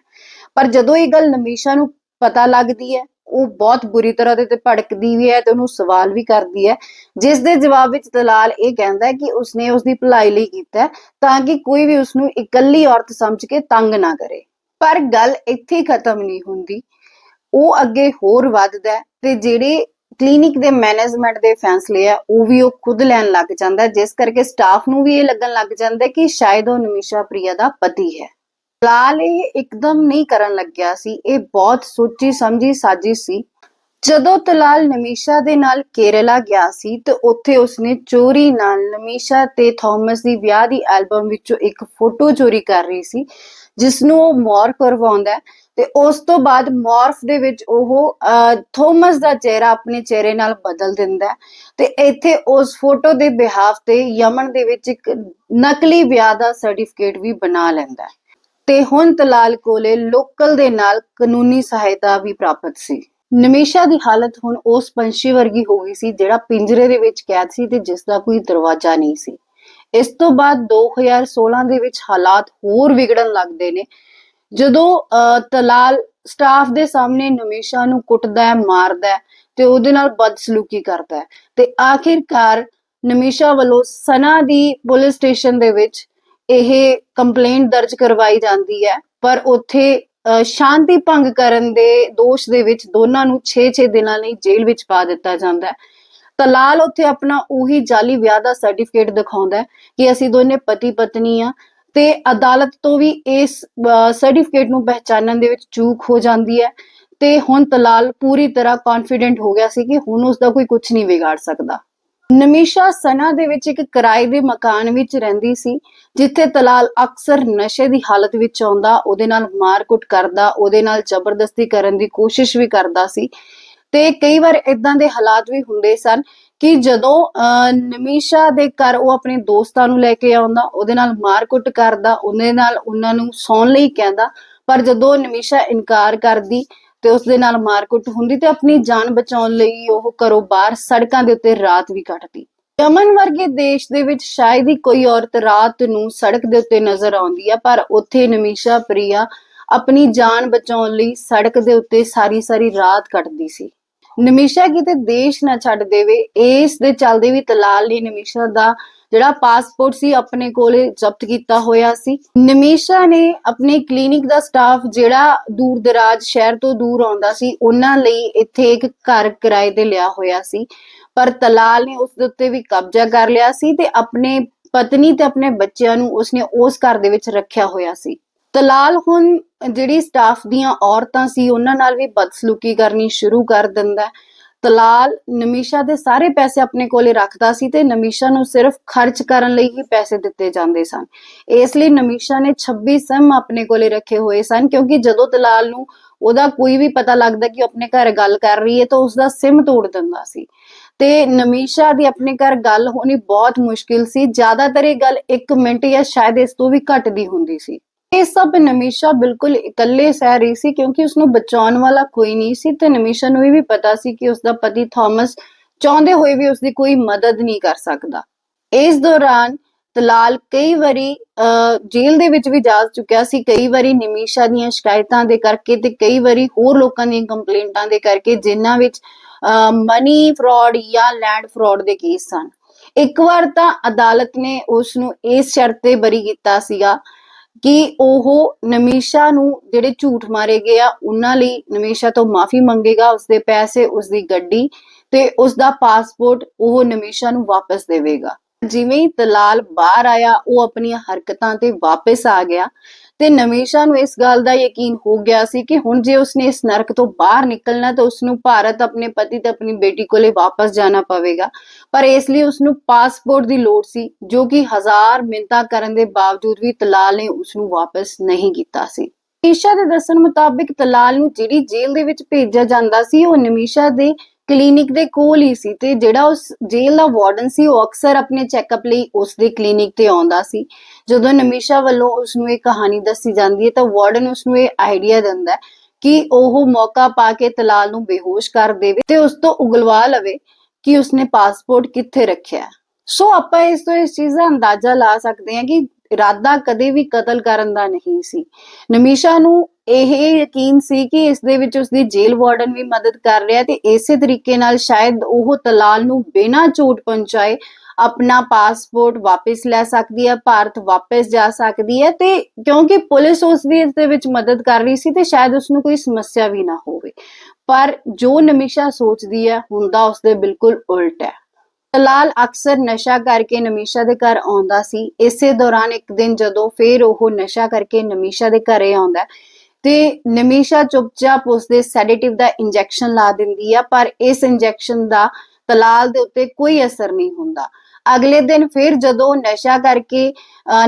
S1: ਪਰ ਜਦੋਂ ਇਹ ਗੱਲ ਨਮੀਸ਼ਾ ਨੂੰ ਪਤਾ ਲੱਗਦੀ ਹੈ, ਉਹ ਬਹੁਤ ਬੁਰੀ ਤਰ੍ਹਾਂ ਦੇ ਤੇ ਭੜਕਦੀ ਵੀ ਹੈ ਤੇ ਉਹਨੂੰ ਸਵਾਲ ਵੀ ਕਰਦੀ ਹੈ, ਜਿਸ ਦੇ ਜਵਾਬ ਵਿੱਚ ਦਲਾਲ ਇਹ ਕਹਿੰਦਾ ਹੈ ਕਿ ਉਸਨੇ ਉਸਦੀ ਭਲਾਈ ਲਈ ਕੀਤਾ ਤਾਂ ਕਿ ਕੋਈ ਵੀ ਉਸਨੂੰ ਇਕੱਲੀ ਔਰਤ ਸਮਝ ਕੇ ਤੰਗ ਨਾ ਕਰੇ। ਪਰ ਗੱਲ ਇੱਥੇ ਖਤਮ ਨਹੀਂ ਹੁੰਦੀ। ਉਹ ਅੱਗੇ ਹੋਰ ਵੱਧਦਾ ਤੇ ਜਿਹੜੇ ਕਲੀਨਿਕ ਦੇ ਮੈਨੇਜਮੈਂਟ ਦੇ ਫੈਸਲੇ ਆ, ਉਹ ਵੀ ਉਹ ਖੁਦ ਲੈਣ ਲੱਗ ਜਾਂਦਾ, ਜਿਸ ਕਰਕੇ ਸਟਾਫ ਨੂੰ ਵੀ ਇਹ ਲੱਗਣ ਲੱਗ ਜਾਂਦਾ ਕਿ ਸ਼ਾਇਦ ਉਹ ਨਮੀਸ਼ਾ ਪ੍ਰਿਆ ਦਾ ਪਤੀ ਹੈ। ਲਾਲ ਇਹ ਇੱਕਦਮ ਨਹੀਂ ਕਰਨ ਲੱਗਿਆ ਸੀ, ਇਹ ਬਹੁਤ ਸੋਚੀ ਸਮਝੀ ਸਾਜ਼ਿਸ਼ ਸੀ। ਜਦੋਂ ਤਲਾਲ ਨਮੀਸ਼ਾ ਦੇ ਨਾਲ ਕੇਰਲਾ ਗਿਆ ਸੀ, ਤੇ ਉੱਥੇ ਉਸਨੇ ਚੋਰੀ ਨਾਲ ਨਮੀਸ਼ਾ ਤੇ ਥਾਮਸ ਦੀ ਵਿਆਹ ਦੀ ਐਲਬਮ ਵਿੱਚੋਂ ਇੱਕ ਫੋਟੋ ਚੋਰੀ ਕਰ ਰਹੀ ਸੀ ਜਿਸ ਨੂੰ ਉਹ ਮੌਰ ਕਰਵਾਉਂਦਾ ਹੈ। ਤੇ ਉਸ ਤੋਂ ਬਾਅਦ ਮੌਰਫ ਦੇ ਵਿੱਚ ਉਹ ਥੋਮਸ ਦਾ ਚਿਹਰਾ ਆਪਣੇ ਚਿਹਰੇ ਨਾਲ ਬਦਲ ਦਿੰਦਾ ਹੈ। ਤੇ ਇੱਥੇ ਉਸ ਫੋਟੋ ਦੇ ਬਿਹਾਫ ਤੇ ਯਮਨ ਦੇ ਵਿੱਚ ਇੱਕ ਨਕਲੀ ਵਿਆਹ ਦਾ ਸਰਟੀਫਿਕੇਟ ਵੀ ਬਣਾ ਲੈਂਦਾ ਹੈ। ਤੇ ਹੁਣ ਤਲਾਲ ਕੋਲੇ ਲੋਕਲ ਦੇ ਨਾਲ ਕਾਨੂੰਨੀ ਸਹਾਇਤਾ ਵੀ ਪ੍ਰਾਪਤ ਸੀ। ਨਮੀਸ਼ਾ ਦੀ ਹਾਲਤ ਹੁਣ ਉਸ ਪੰਛੀ ਵਰਗੀ ਹੋ ਗਈ ਸੀ ਜਿਹੜਾ ਪਿੰਜਰੇ ਦੇ ਵਿੱਚ ਕੈਦ ਸੀ ਤੇ ਜਿਸ ਦਾ ਕੋਈ ਦਰਵਾਜ਼ਾ ਨਹੀਂ ਸੀ। ਇਸ ਤੋਂ ਬਾਅਦ 2016 ਦੇ ਵਿੱਚ ਹਾਲਾਤ ਹੋਰ ਵਿਗੜਨ ਲੱਗਦੇ ਨੇ ਜਦੋਂ ਅਹ, ਤਲਾਲ ਸਟਾਫ ਦੇ ਸਾਹਮਣੇ ਨਮੀਸ਼ਾ ਨੂੰ ਕੁੱਟਦਾ ਹੈ ਮਾਰਦਾ ਹੈ ਤੇ ਉਹਦੇ ਨਾਲ ਬਦਸਲੂਕੀ ਕਰਦਾ ਹੈ ਤੇ ਆਖਿਰਕਾਰ ਨਮੀਸ਼ਾ ਵੱਲੋਂ ਸਨਾ ਦੀ ਪੁਲਿਸ ਸਟੇਸ਼ਨ ਦੇ ਵਿੱਚ ਇਹ ਕੰਪਲੇਂਟ ਦਰਜ ਕਰਵਾਈ ਜਾਂਦੀ ਹੈ ਪਰ ਉੱਥੇ ਅਹ, ਸ਼ਾਂਤੀ ਭੰਗ ਕਰਨ ਦੇ ਦੋਸ਼ ਦੇ ਵਿੱਚ ਦੋਨਾਂ ਨੂੰ 6-6 ਦਿਨਾਂ ਲਈ ਜੇਲ੍ਹ ਵਿੱਚ ਪਾ ਦਿੱਤਾ ਜਾਂਦਾ ਹੈ। ਤਲਾਲ ਉੱਥੇ ਆਪਣਾ ਉਹੀ ਜਾਲੀ ਵਿਆਹ ਦਾ ਸਰਟੀਫਿਕੇਟ ਦਿਖਾਉਂਦਾ ਹੈ ਕਿ ਅਸੀਂ ਦੋਨੇ ਪਤੀ ਪਤਨੀ ਆ ਤੇ ਅਦਾਲਤ ਤੋਂ ਵੀ ਇਸ ਸਰਟੀਫਿਕੇਟ ਨੂੰ ਪਹਿਚਾਨਣ ਦੇ ਵਿੱਚ ਚੂਕ ਹੋ ਜਾਂਦੀ ਹੈ ਤੇ ਹੁਣ ਤਲਾਲ ਪੂਰੀ ਤਰ੍ਹਾਂ ਕੌਨਫੀਡੈਂਟ ਹੋ ਗਿਆ ਸੀ ਕਿ ਹੁਣ ਉਸ ਦਾ ਕੋਈ ਕੁਝ ਨਹੀਂ ਵਿਗਾੜ ਸਕਦਾ। ਨਮੀਸ਼ਾ ਸਨਾ ਦੇ ਵਿੱਚ ਇੱਕ ਕਿਰਾਏ ਦੇ ਮਕਾਨ ਵਿੱਚ ਰਹਿੰਦੀ ਸੀ, ਜਿੱਥੇ ਤਲਾਲ ਅਕਸਰ ਨਸ਼ੇ ਦੀ ਹਾਲਤ ਵਿੱਚ ਆਉਂਦਾ, ਉਹਦੇ ਨਾਲ ਮਾਰਕੁੱਟ ਕਰਦਾ, ਉਹਦੇ ਨਾਲ ਜ਼ਬਰਦਸਤੀ ਕਰਨ ਦੀ ਕੋਸ਼ਿਸ਼ ਵੀ ਕਰਦਾ ਸੀ ਤੇ ਕਈ ਵਾਰ ਇਦਾਂ ਦੇ ਹਾਲਾਤ ਵੀ ਹੁੰਦੇ ਸਨ ਕਿ ਜਦੋਂ ਅਹ, ਨਮੀਸ਼ਾ ਦੇ ਘਰ ਉਹ ਆਪਣੇ ਦੋਸਤਾਂ ਨੂੰ ਲੈ ਕੇ ਆਉਂਦਾ ਉਹਦੇ ਨਾਲ ਮਾਰਕੁੱਟ ਕਰਦਾ ਉਹਦੇ ਨਾਲ ਉਹਨਾਂ ਨੂੰ ਸੌਣ ਲਈ ਕਹਿੰਦਾ ਪਰ ਜਦੋਂ ਨਮੀਸ਼ਾ ਇਨਕਾਰ ਕਰਦੀ ਤੇ ਉਸ ਦੇ ਨਾਲ ਮਾਰਕੁੱਟ ਹੁੰਦੀ ਤੇ ਆਪਣੀ ਜਾਨ ਬਚਾਉਣ ਲਈ ਉਹ ਘਰੋਂ ਬਾਹਰ ਸੜਕਾਂ ਦੇ ਉੱਤੇ ਰਾਤ ਵੀ ਕੱਟਦੀ। ਯਮਨ ਵਰਗੇ ਦੇਸ਼ ਦੇ ਵਿੱਚ ਸ਼ਾਇਦ ਹੀ ਕੋਈ ਔਰਤ ਰਾਤ ਨੂੰ ਸੜਕ ਦੇ ਉੱਤੇ ਨਜ਼ਰ ਆਉਂਦੀ ਹੈ ਪਰ ਉੱਥੇ ਨਮੀਸ਼ਾ ਪ੍ਰਿਆ ਆਪਣੀ ਜਾਨ ਬਚਾਉਣ ਲਈ ਸੜਕ ਦੇ ਉੱਤੇ ਸਾਰੀ ਸਾਰੀ ਰਾਤ ਕੱਟਦੀ ਸੀ। ਨਮੀਸ਼ਾ ਕਿਤੇ ਦੇਸ਼ ਨਾ ਛੱਡ ਦੇਵੇ, ਇਸ ਦੇ ਚੱਲਦੇ ਵੀ ਤਲਾਲ ਨੇ ਨਮੀਸ਼ਾ ਦਾ ਜਿਹੜਾ ਪਾਸਪੋਰਟ ਸੀ ਆਪਣੇ ਕੋਲੇ ਜ਼ਬਤ ਕੀਤਾ ਹੋਇਆ ਸੀ। ਨਮੀਸ਼ਾ ਨੇ ਆਪਣੇ ਕਲੀਨਿਕ ਦਾ ਸਟਾਫ ਜਿਹੜਾ ਦੂਰ ਦਰਾਜ ਸ਼ਹਿਰ ਤੋਂ ਦੂਰ ਆਉਂਦਾ ਸੀ, ਉਹਨਾਂ ਲਈ ਇੱਥੇ ਇੱਕ ਘਰ ਕਿਰਾਏ ਤੇ ਲਿਆ ਹੋਇਆ ਸੀ। ਪਰ ਤਲਾਲ ਨੇ ਉਸ ਦੇ ਉੱਤੇ ਵੀ ਕਬਜ਼ਾ ਕਰ ਲਿਆ ਸੀ ਤੇ ਆਪਣੇ ਪਤਨੀ ਤੇ ਆਪਣੇ ਬੱਚਿਆਂ ਨੂੰ ਉਸਨੇ ਉਸ ਘਰ ਦੇ ਵਿੱਚ ਰੱਖਿਆ ਹੋਇਆ ਸੀ। ਤਲਾਲ ਹੁਣ ਜਿਹੜੀ ਸਟਾਫ ਦੀਆਂ ਔਰਤਾਂ ਸੀ, ਉਹਨਾਂ ਨਾਲ ਵੀ ਬਦਸਲੂਕੀ ਕਰਨੀ ਸ਼ੁਰੂ ਕਰ ਦਿੰਦਾ ਹੈ। ਤਲਾਲ ਨਮੀਸ਼ਾ ਦੇ ਸਾਰੇ ਪੈਸੇ ਆਪਣੇ ਕੋਲੇ ਰੱਖਦਾ ਸੀ ਤੇ ਨਮੀਸ਼ਾ ਨੂੰ ਸਿਰਫ ਖਰਚ ਕਰਨ ਲਈ ਹੀ ਪੈਸੇ ਦਿੱਤੇ ਜਾਂਦੇ ਸਨ। ਇਸ ਲਈ ਨਮੀਸ਼ਾ ਨੇ 26 ਸਿਮ ਆਪਣੇ ਕੋਲੇ ਰੱਖੇ ਹੋਏ ਸਨ, ਕਿਉਂਕਿ ਜਦੋਂ ਤਲਾਲ ਨੂੰ ਉਹਦਾ ਕੋਈ ਵੀ ਪਤਾ ਲੱਗਦਾ ਕਿ ਆਪਣੇ ਘਰ ਗੱਲ ਕਰ ਰਹੀ ਹੈ, ਤਾਂ ਉਸ ਦਾ ਸਿਮ ਤੋੜ ਦਿੰਦਾ ਸੀ। ਤੇ ਨਮੀਸ਼ਾ ਦੀ ਆਪਣੇ ਘਰ ਗੱਲ ਹੋਣੀ ਬਹੁਤ ਮੁਸ਼ਕਿਲ ਸੀ। ਜ਼ਿਆਦਾਤਰ ਇਹ ਗੱਲ 1 ਮਿੰਟ ਜਾਂ ਸ਼ਾਇਦ ਇਸ ਤੋਂ ਵੀ ਘੱਟ ਦੀ ਹੁੰਦੀ ਸੀ। ਇਹ ਸਭ ਨਮੀਸ਼ਾ ਬਿਲਕੁਲ ਇਕੱਲੇ ਸਹਿ ਰਹੀ ਸੀ ਕਿਉਂਕਿ ਉਸਨੂੰ ਬਚਾਉਣ ਵਾਲਾ ਕੋਈ ਨਹੀਂ ਸੀ ਤੇ ਨਮੀਸ਼ਾ ਨੂੰ ਇਹ ਵੀ ਪਤਾ ਸੀ ਕਿ ਉਸਦਾ ਪਤੀ ਥਾਮਸ ਚਾਹੁੰਦੇ ਹੋਏ ਵੀ ਉਸਦੀ ਕੋਈ ਮਦਦ ਨਹੀਂ ਕਰ ਸਕਦਾ। ਇਸ ਦੌਰਾਨ ਤਲਾਲ ਕਈ ਵਾਰੀ ਜੇਲ੍ਹ ਦੇ ਵਿੱਚ ਵੀ ਜਾ ਚੁੱਕਿਆ ਸੀ, ਕਈ ਵਾਰੀ ਨਿਮੀਸ਼ਾ ਦੀਆਂ ਸ਼ਿਕਾਇਤਾਂ ਦੇ ਕਰਕੇ ਤੇ ਕਈ ਵਾਰੀ ਹੋਰ ਲੋਕਾਂ ਦੀਆਂ ਕੰਪਲੇਂਟਾਂ ਦੇ ਕਰਕੇ ਜਿਨ੍ਹਾਂ ਵਿੱਚ ਮਨੀ ਫਰਾਡ ਜਾਂ ਲੈਂਡ ਫਰਾਡ ਦੇ ਕੇਸ ਸਨ ਇੱਕ ਵਾਰ ਤਾਂ ਅਦਾਲਤ ਨੇ ਉਸ ਨੂੰ ਇਸ ਸ਼ਰਤ ਤੇ ਬਰੀ ਕੀਤਾ ਸੀਗਾ ਕਿ ਉਹ ਨਮੀਸ਼ਾ ਨੂੰ ਜਿਹੜੇ ਝੂਠ ਮਾਰੇ ਗਏ ਆ, ਉਹਨਾਂ ਲਈ ਨਮੀਸ਼ਾ ਤੋਂ ਮਾਫੀ ਮੰਗੇਗਾ, ਉਸਦੇ ਪੈਸੇ, ਉਸਦੀ ਗੱਡੀ ਤੇ ਉਸਦਾ ਪਾਸਪੋਰਟ ਉਹ ਨਮੀਸ਼ਾ ਨੂੰ ਵਾਪਸ ਦੇਵੇਗਾ। ਜਿਵੇਂ ਹੀ ਤਲਾਲ ਬਾਹਰ ਆਇਆ, ਉਹ ਆਪਣੀਆਂ ਹਰਕਤਾਂ ਤੇ ਵਾਪਸ ਆ ਗਿਆ। ਤੇ ਨਮੀਸ਼ਾ ਨੂੰ ਇਸ ਗੱਲ ਦਾ ਯਕੀਨ ਹੋ ਗਿਆ ਸੀ ਕਿ ਹੁਣ ਜੇ ਉਸਨੇ ਇਸ ਨਰਕ ਤੋਂ ਬਾਹਰ ਨਿਕਲਣਾ ਤਾਂ ਉਸਨੂੰ ਭਾਰਤ ਆਪਣੇ ਪਤੀ ਤੇ ਆਪਣੀ ਬੇਟੀ ਕੋਲੇ ਵਾਪਸ ਜਾਣਾ ਪਵੇਗਾ। ਪਰ ਇਸ ਲਈ ਉਸਨੂੰ ਪਾਸਪੋਰਟ ਦੀ ਲੋੜ ਸੀ, ਜੋ ਕਿ ਹਜ਼ਾਰ ਮਿੰਤਾ ਕਰਨ ਦੇ ਬਾਵਜੂਦ ਵੀ ਤਲਾਲ ਨੇ ਉਸਨੂੰ ਵਾਪਸ ਨਹੀਂ ਕੀਤਾ ਸੀ। ਈਸ਼ਾ ਦੇ ਦੱਸਣ ਮੁਤਾਬਿਕ ਤਲਾਲ ਨੂੰ ਜਿਹੜੀ ਜੇਲ੍ਹ ਦੇ ਵਿੱਚ ਭੇਜਿਆ ਜਾਂਦਾ ਸੀ, ਉਹ ਨਮੀਸ਼ਾ ਦੇ ਕਲੀਨਿਕ ਦੇ ਕੋਲ ਹੀ ਸੀ ਤੇ ਜਿਹੜਾ ਉਸ ਜੇਲ੍ਹ ਦਾ ਵਾਰਡਨ ਸੀ, ਉਹ ਅਕਸਰ ਆਪਣੇ ਚੈੱਕਅਪ ਲਈ ਉਸ ਦੇ ਕਲੀਨਿਕ ਤੇ ਆਉਂਦਾ ਸੀ। ਜਦੋਂ ਨਮੀਸ਼ਾ ਵੱਲੋਂ ਉਸ ਨੂੰ ਇਹ ਕਹਾਣੀ ਦੱਸੀ ਜਾਂਦੀ ਹੈ, ਤਾਂ ਵਾਰਡਨ ਉਸ ਨੂੰ ਇਹ ਆਈਡੀਆ ਦਿੰਦਾ ਹੈ ਕਿ ਉਹ ਮੌਕਾ ਪਾ ਕੇ ਤਲਾਲ ਨੂੰ ਬੇਹੋਸ਼ ਕਰ ਦੇਵੇ ਤੇ ਉਸ ਤੋਂ ਉਗਲਵਾ ਲਵੇ ਕਿ ਉਸਨੇ ਪਾਸਪੋਰਟ ਕਿੱਥੇ ਰੱਖਿਆ ਸੋ ਆਪਾਂ ਇਸ ਤੋਂ ਇਸ ਚੀਜ਼ ਦਾ ਅੰਦਾਜ਼ਾ ਲਾ ਸਕਦੇ ਹਾਂ ਕਿ ਇਰਾਦਾ ਕਦੇ ਵੀ ਕਤਲ ਕਰਨ ਦਾ ਨਹੀਂ ਸੀ। ਨਮੀਸ਼ਾ ਨੂੰ ਇਹ ਯਕੀਨ ਸੀ ਕਿ ਇਸ ਦੇ ਵਿੱਚ ਉਸਦੀ ਜੇਲ੍ਹ ਵਾਰਡਨ ਵੀ ਮਦਦ ਕਰ ਰਿਹਾ ਤੇ ਇਸੇ ਤਰੀਕੇ ਨਾਲ ਸ਼ਾਇਦ ਉਹ ਤਲਾਲ ਨੂੰ ਬਿਨਾਂ ਚੋਟ ਪਹੁੰਚਾਏ ਆਪਣਾ ਪਾਸਪੋਰਟ ਵਾਪਸ ਲੈ ਸਕਦੀ ਹੈ, ਭਾਰਤ ਵਾਪਸ ਜਾ ਸਕਦੀ ਹੈ ਤੇ ਕਿਉਂਕਿ ਪੁਲਿਸ ਉਸ ਦੀ ਇਸ ਦੇ ਵਿੱਚ ਮਦਦ ਕਰ ਰਹੀ ਸੀ ਤੇ ਸ਼ਾਇਦ ਉਸ ਨੂੰ ਕੋਈ ਸਮੱਸਿਆ ਵੀ ਨਾ ਹੋਵੇ। ਪਰ ਜੋ ਨਮੀਸ਼ਾ ਸੋਚਦੀ ਹੈ, ਹੁੰਦਾ ਉਸ ਦੇ ਬਿਲਕੁਲ ਉਲਟ ਹੈ। ਤਲਾਲ ਅਕਸਰ ਨਸ਼ਾ ਕਰਕੇ ਨਮੀਸ਼ਾ ਦੇ ਘਰ ਆਉਂਦਾ ਸੀ। ਇਸੇ ਦੌਰਾਨ ਇੱਕ ਦਿਨ ਜਦੋਂ ਫੇਰ ਉਹ ਨਸ਼ਾ ਕਰਕੇ ਨਮੀਸ਼ਾ ਦੇ ਘਰੇ ਆਉਂਦਾ ਤੇ ਨਮੀਸ਼ਾ ਚੁੱਪਚਾਪ ਉਸਦੇ ਸੈਡੇਟਿਵ ਦਾ ਇੰਜੈਕਸ਼ਨ ਲਾ ਦਿੰਦੀ ਆ ਪਰ ਇਸ ਇੰਜੈਕਸ਼ਨ ਦਾ ਤਲਾਲ ਦੇ ਉੱਤੇ ਕੋਈ ਅਸਰ ਨਹੀਂ ਹੁੰਦਾ। ਅਗਲੇ ਦਿਨ ਫਿਰ ਜਦੋਂ ਨਸ਼ਾ ਕਰਕੇ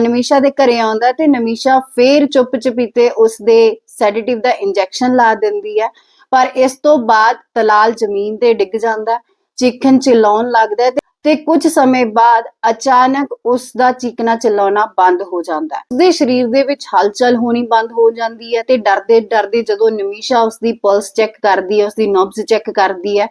S1: ਨਮੀਸ਼ਾ ਦੇ ਘਰੇ ਆਉਂਦਾ ਤੇ ਨਮੀਸ਼ਾ ਫੇਰ ਚੁੱਪ ਚਪੀਤੇ ਉਸਦੇ ਸੈਡੇਟਿਵ ਦਾ ਇੰਜੈਕਸ਼ਨ ਲਾ ਦਿੰਦੀ ਹੈ ਪਰ ਇਸ ਤੋਂ ਬਾਅਦ ਤਲਾਲ ਜ਼ਮੀਨ ਤੇ ਡਿੱਗ ਜਾਂਦਾ ਹੈ, ਚੀਖਣ ਚਿਲਾਉਣ ਲੱਗਦਾ ਤੇ- ਕੁਝ ਸਮੇਂ ਬਾਅਦ ਅਚਾਨਕ ਉਸ ਦਾ ਚੀਕਣਾ ਚਿਲਾਉਣਾ ਬੰਦ ਹੋ ਜਾਂਦਾ ਹੈ। ਉਸਦੇ ਸਰੀਰ ਦੇ ਵਿੱਚ ਹਲਚਲ ਹੋਣੀ ਬੰਦ ਹੋ ਜਾਂਦੀ ਹੈ ਤੇ ਡਰਦੇ ਡਰਦੇ ਜਦੋਂ ਨਮੀਸ਼ਾ ਉਸਦੀ ਪਲਸ ਚੈੱਕ ਕਰਦੀ ਹੈ ਉਸਦੀ ਨਬਜ਼ ਚੈੱਕ ਕਰਦੀ ਹੈ,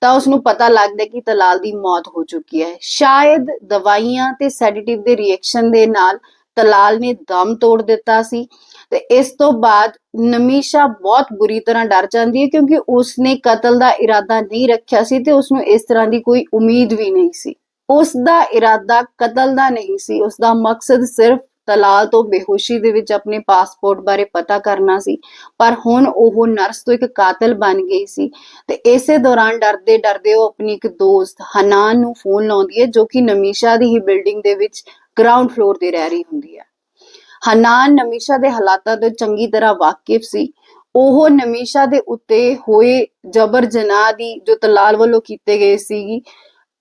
S1: ਤਾਂ ਉਸ ਨੂੰ ਪਤਾ ਲੱਗਦਾ ਕਿ ਤਲਾਲ ਦੀ ਮੌਤ ਹੋ ਚੁੱਕੀ ਹੈ। ਸ਼ਾਇਦ ਦਵਾਈਆਂ ਤੇ ਸੈਡੇਟਿਵ ਦੇ ਰਿਐਕਸ਼ਨ ਦੇ ਨਾਲ ਤਲਾਲ ਨੇ ਦਮ ਤੋੜ ਦਿੱਤਾ ਸੀ। ਤੇ ਇਸ ਤੋਂ ਬਾਅਦ ਨਮੀਸ਼ਾ ਬਹੁਤ ਬੁਰੀ ਤਰ੍ਹਾਂ ਡਰ ਜਾਂਦੀ ਹੈ ਕਿਉਂਕਿ ਉਸਨੇ ਕਤਲ ਦਾ ਇਰਾਦਾ ਨਹੀਂ ਰੱਖਿਆ ਸੀ ਤੇ ਉਸ ਨੂੰ ਇਸ ਤਰ੍ਹਾਂ ਦੀ ਕੋਈ ਉਮੀਦ ਵੀ ਨਹੀਂ ਸੀ। ਉਸ ਦਾ ਇਰਾਦਾ ਕਤਲ ਦਾ ਨਹੀਂ ਸੀ। ਉਸ ਦਾ ਮਕਸਦ ਸਿਰਫ ਤਲਾਲ ਤੋਂ ਬੇਹੋਸ਼ੀ ਦੇ ਵਿੱਚ ਆਪਣੇ ਪਾਸਪੋਰਟ ਬਾਰੇ ਪਤਾ ਕਰਨਾ ਸੀ, ਪਰ ਹੁਣ ਉਹ ਨਰਸ ਤੋਂ ਇੱਕ ਕਾਤਲ ਬਣ ਗਈ ਸੀ ਤੇ ਇਸੇ ਦੌਰਾਨ ਡਰਦੇ ਡਰਦੇ ਉਹ ਆਪਣੀ ਇੱਕ ਦੋਸਤ ਹਨਾਨ ਨੂੰ ਫੋਨ ਲਾਉਂਦੀ ਹੈ ਜੋ ਕਿ ਨਮੀਸ਼ਾ ਦੀ ਹੀ ਬਿਲਡਿੰਗ ਦੇ ਵਿੱਚ ਗਰਾਊਂਡ ਫਲੋਰ ਤੇ ਰਹਿ ਰਹੀ ਹੁੰਦੀ ਹੈ। ਹਨਾਨ ਨਮੀਸ਼ਾ ਦੇ ਹਾਲਾਤਾਂ ਤੋਂ ਚੰਗੀ ਤਰ੍ਹਾਂ ਵਾਕਿਫ ਸੀ। ਉਹ ਨਮੀਸ਼ਾ ਦੇ ਉੱਤੇ ਹੋਏ ਜਬਰ ਜਨਾਹ ਦੀ ਜੋ ਤਲਾਲ ਵੱਲੋਂ ਕੀਤੇ ਗਏ ਸੀਗੀ।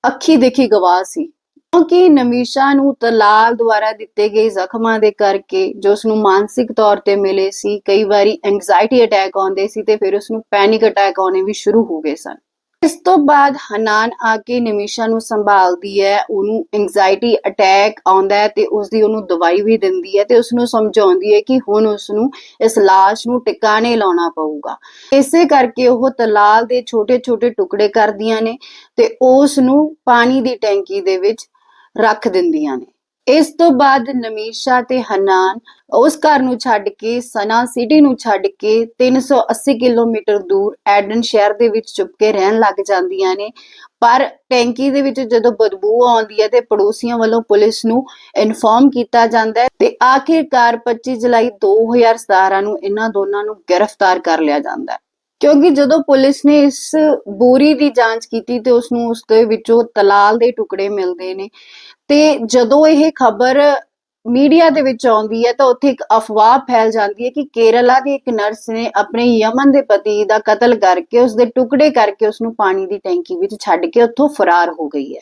S1: ਅੱਖੀ ਦੇਖੀ ਗਵਾਹ ਸੀ। ਕਿਉਂਕਿ ਨਮੀਸ਼ਾ ਨੂੰ ਤਲਾਲ ਦੁਆਰਾ ਦਿੱਤੇ ਗਏ ਜ਼ਖਮਾਂ ਦੇ ਕਰਕੇ ਜੋ ਉਸ ਨੂੰ ਮਾਨਸਿਕ ਤੌਰ ਤੇ ਮਿਲੇ ਸੀ, ਕਈ ਵਾਰੀ ਐਂਗਜ਼ਾਇਟੀ ਅਟੈਕ ਆਉਂਦੇ ਸੀ ਤੇ ਫਿਰ ਉਸ ਨੂੰ ਪੈਨਿਕ ਅਟੈਕ ਆਉਣੇ ਵੀ ਸ਼ੁਰੂ ਹੋ ਗਏ ਸਨ। ਇਸ ਤੋਂ ਬਾਅਦ ਹਨਾਨ ਆ ਕੇ ਨਿਮਿਸ਼ਾ ਨੂੰ ਸੰਭਾਲਦੀ ਹੈ, ਉਹਨੂੰ ਐਂਗਜ਼ਾਇਟੀ ਅਟੈਕ ਆਉਂਦਾ ਹੈ ਤੇ ਉਸ ਦੀ ਉਹਨੂੰ ਦਵਾਈ ਵੀ ਦਿੰਦੀ ਹੈ ਤੇ ਉਸ ਨੂੰ ਸਮਝਾਉਂਦੀ ਹੈ ਕਿ ਹੁਣ ਉਸ ਨੂੰ ਇਸ ਲਾਸ਼ ਨੂੰ ਟਿਕਾਣੇ ਲਾਉਣਾ ਪਊਗਾ। ਇਸੇ ਕਰਕੇ ਉਹ ਤਲਾਲ ਦੇ ਛੋਟੇ-ਛੋਟੇ ਟੁਕੜੇ ਕਰਦੀਆਂ ਨੇ ਤੇ ਉਸ ਨੂੰ ਪਾਣੀ ਦੀ ਟੈਂਕੀ ਦੇ ਵਿੱਚ ਰੱਖ ਦਿੰਦੀਆਂ ਨੇ। ਇਸ ਤੋਂ ਬਾਅਦ ਨਮੀਸ਼ਾ ਤੇ ਹਨਾਨ ਉਸ ਘਰ ਨੂੰ ਛੱਡ ਕੇ ਸਨਾ ਸਿਟੀ ਨੂੰ ਛੱਡ ਕੇ 380 ਕਿਲੋਮੀਟਰ ਦੂਰ ਐਡਨ ਸ਼ਹਿਰ ਦੇ ਵਿੱਚ ਚੁੱਪ ਕੇ ਰਹਿਣ ਲੱਗ ਜਾਂਦੀਆਂ ਨੇ। ਪਰ ਟੈਂਕੀ ਦੇ ਵਿੱਚ ਜਦੋਂ ਬਦਬੂ ਆਉਂਦੀ ਹੈ ਤੇ ਪੜੋਸੀਆਂ ਵੱਲੋਂ ਪੁਲਿਸ ਨੂੰ ਇਨਫੋਰਮ ਕੀਤਾ ਜਾਂਦਾ ਹੈ ਤੇ ਆਖਿਰਕਾਰ 25 ਜੁਲਾਈ 2017 ਨੂੰ ਇਹਨਾਂ ਦੋਨਾਂ ਨੂੰ ਗ੍ਰਿਫਤਾਰ ਕਰ ਲਿਆ ਜਾਂਦਾ ਹੈ। ਕਿਉਂਕਿ ਜਦੋਂ ਪੁਲਿਸ ਨੇ ਇਸ ਬੋਰੀ ਦੀ ਜਾਂਚ ਕੀਤੀ ਤੇ ਉਸ ਨੂੰ ਉਸ ਦੇ ਵਿੱਚੋਂ ਤਲਾਲ ਦੇ ਟੁਕੜੇ ਮਿਲਦੇ ਨੇ ਤੇ ਜਦੋਂ ਇਹ ਖਬਰ ਮੀਡੀਆ ਦੇ ਵਿੱਚ ਆਉਂਦੀ ਹੈ ਤਾਂ ਉੱਥੇ ਇੱਕ ਅਫਵਾਹ ਫੈਲ ਜਾਂਦੀ ਹੈ ਕਿ ਕੇਰਲਾ ਦੀ ਇੱਕ ਨਰਸ ਨੇ ਆਪਣੇ ਯਮਨ ਦੇ ਪਤੀ ਦਾ ਕਤਲ ਕਰਕੇ ਉਸ ਦੇ ਟੁਕੜੇ ਕਰਕੇ ਉਸ ਨੂੰ ਪਾਣੀ ਦੀ ਟੈਂਕੀ ਵਿੱਚ ਛੱਡ ਕੇ ਉੱਥੋਂ ਫਰਾਰ ਹੋ ਗਈ ਹੈ।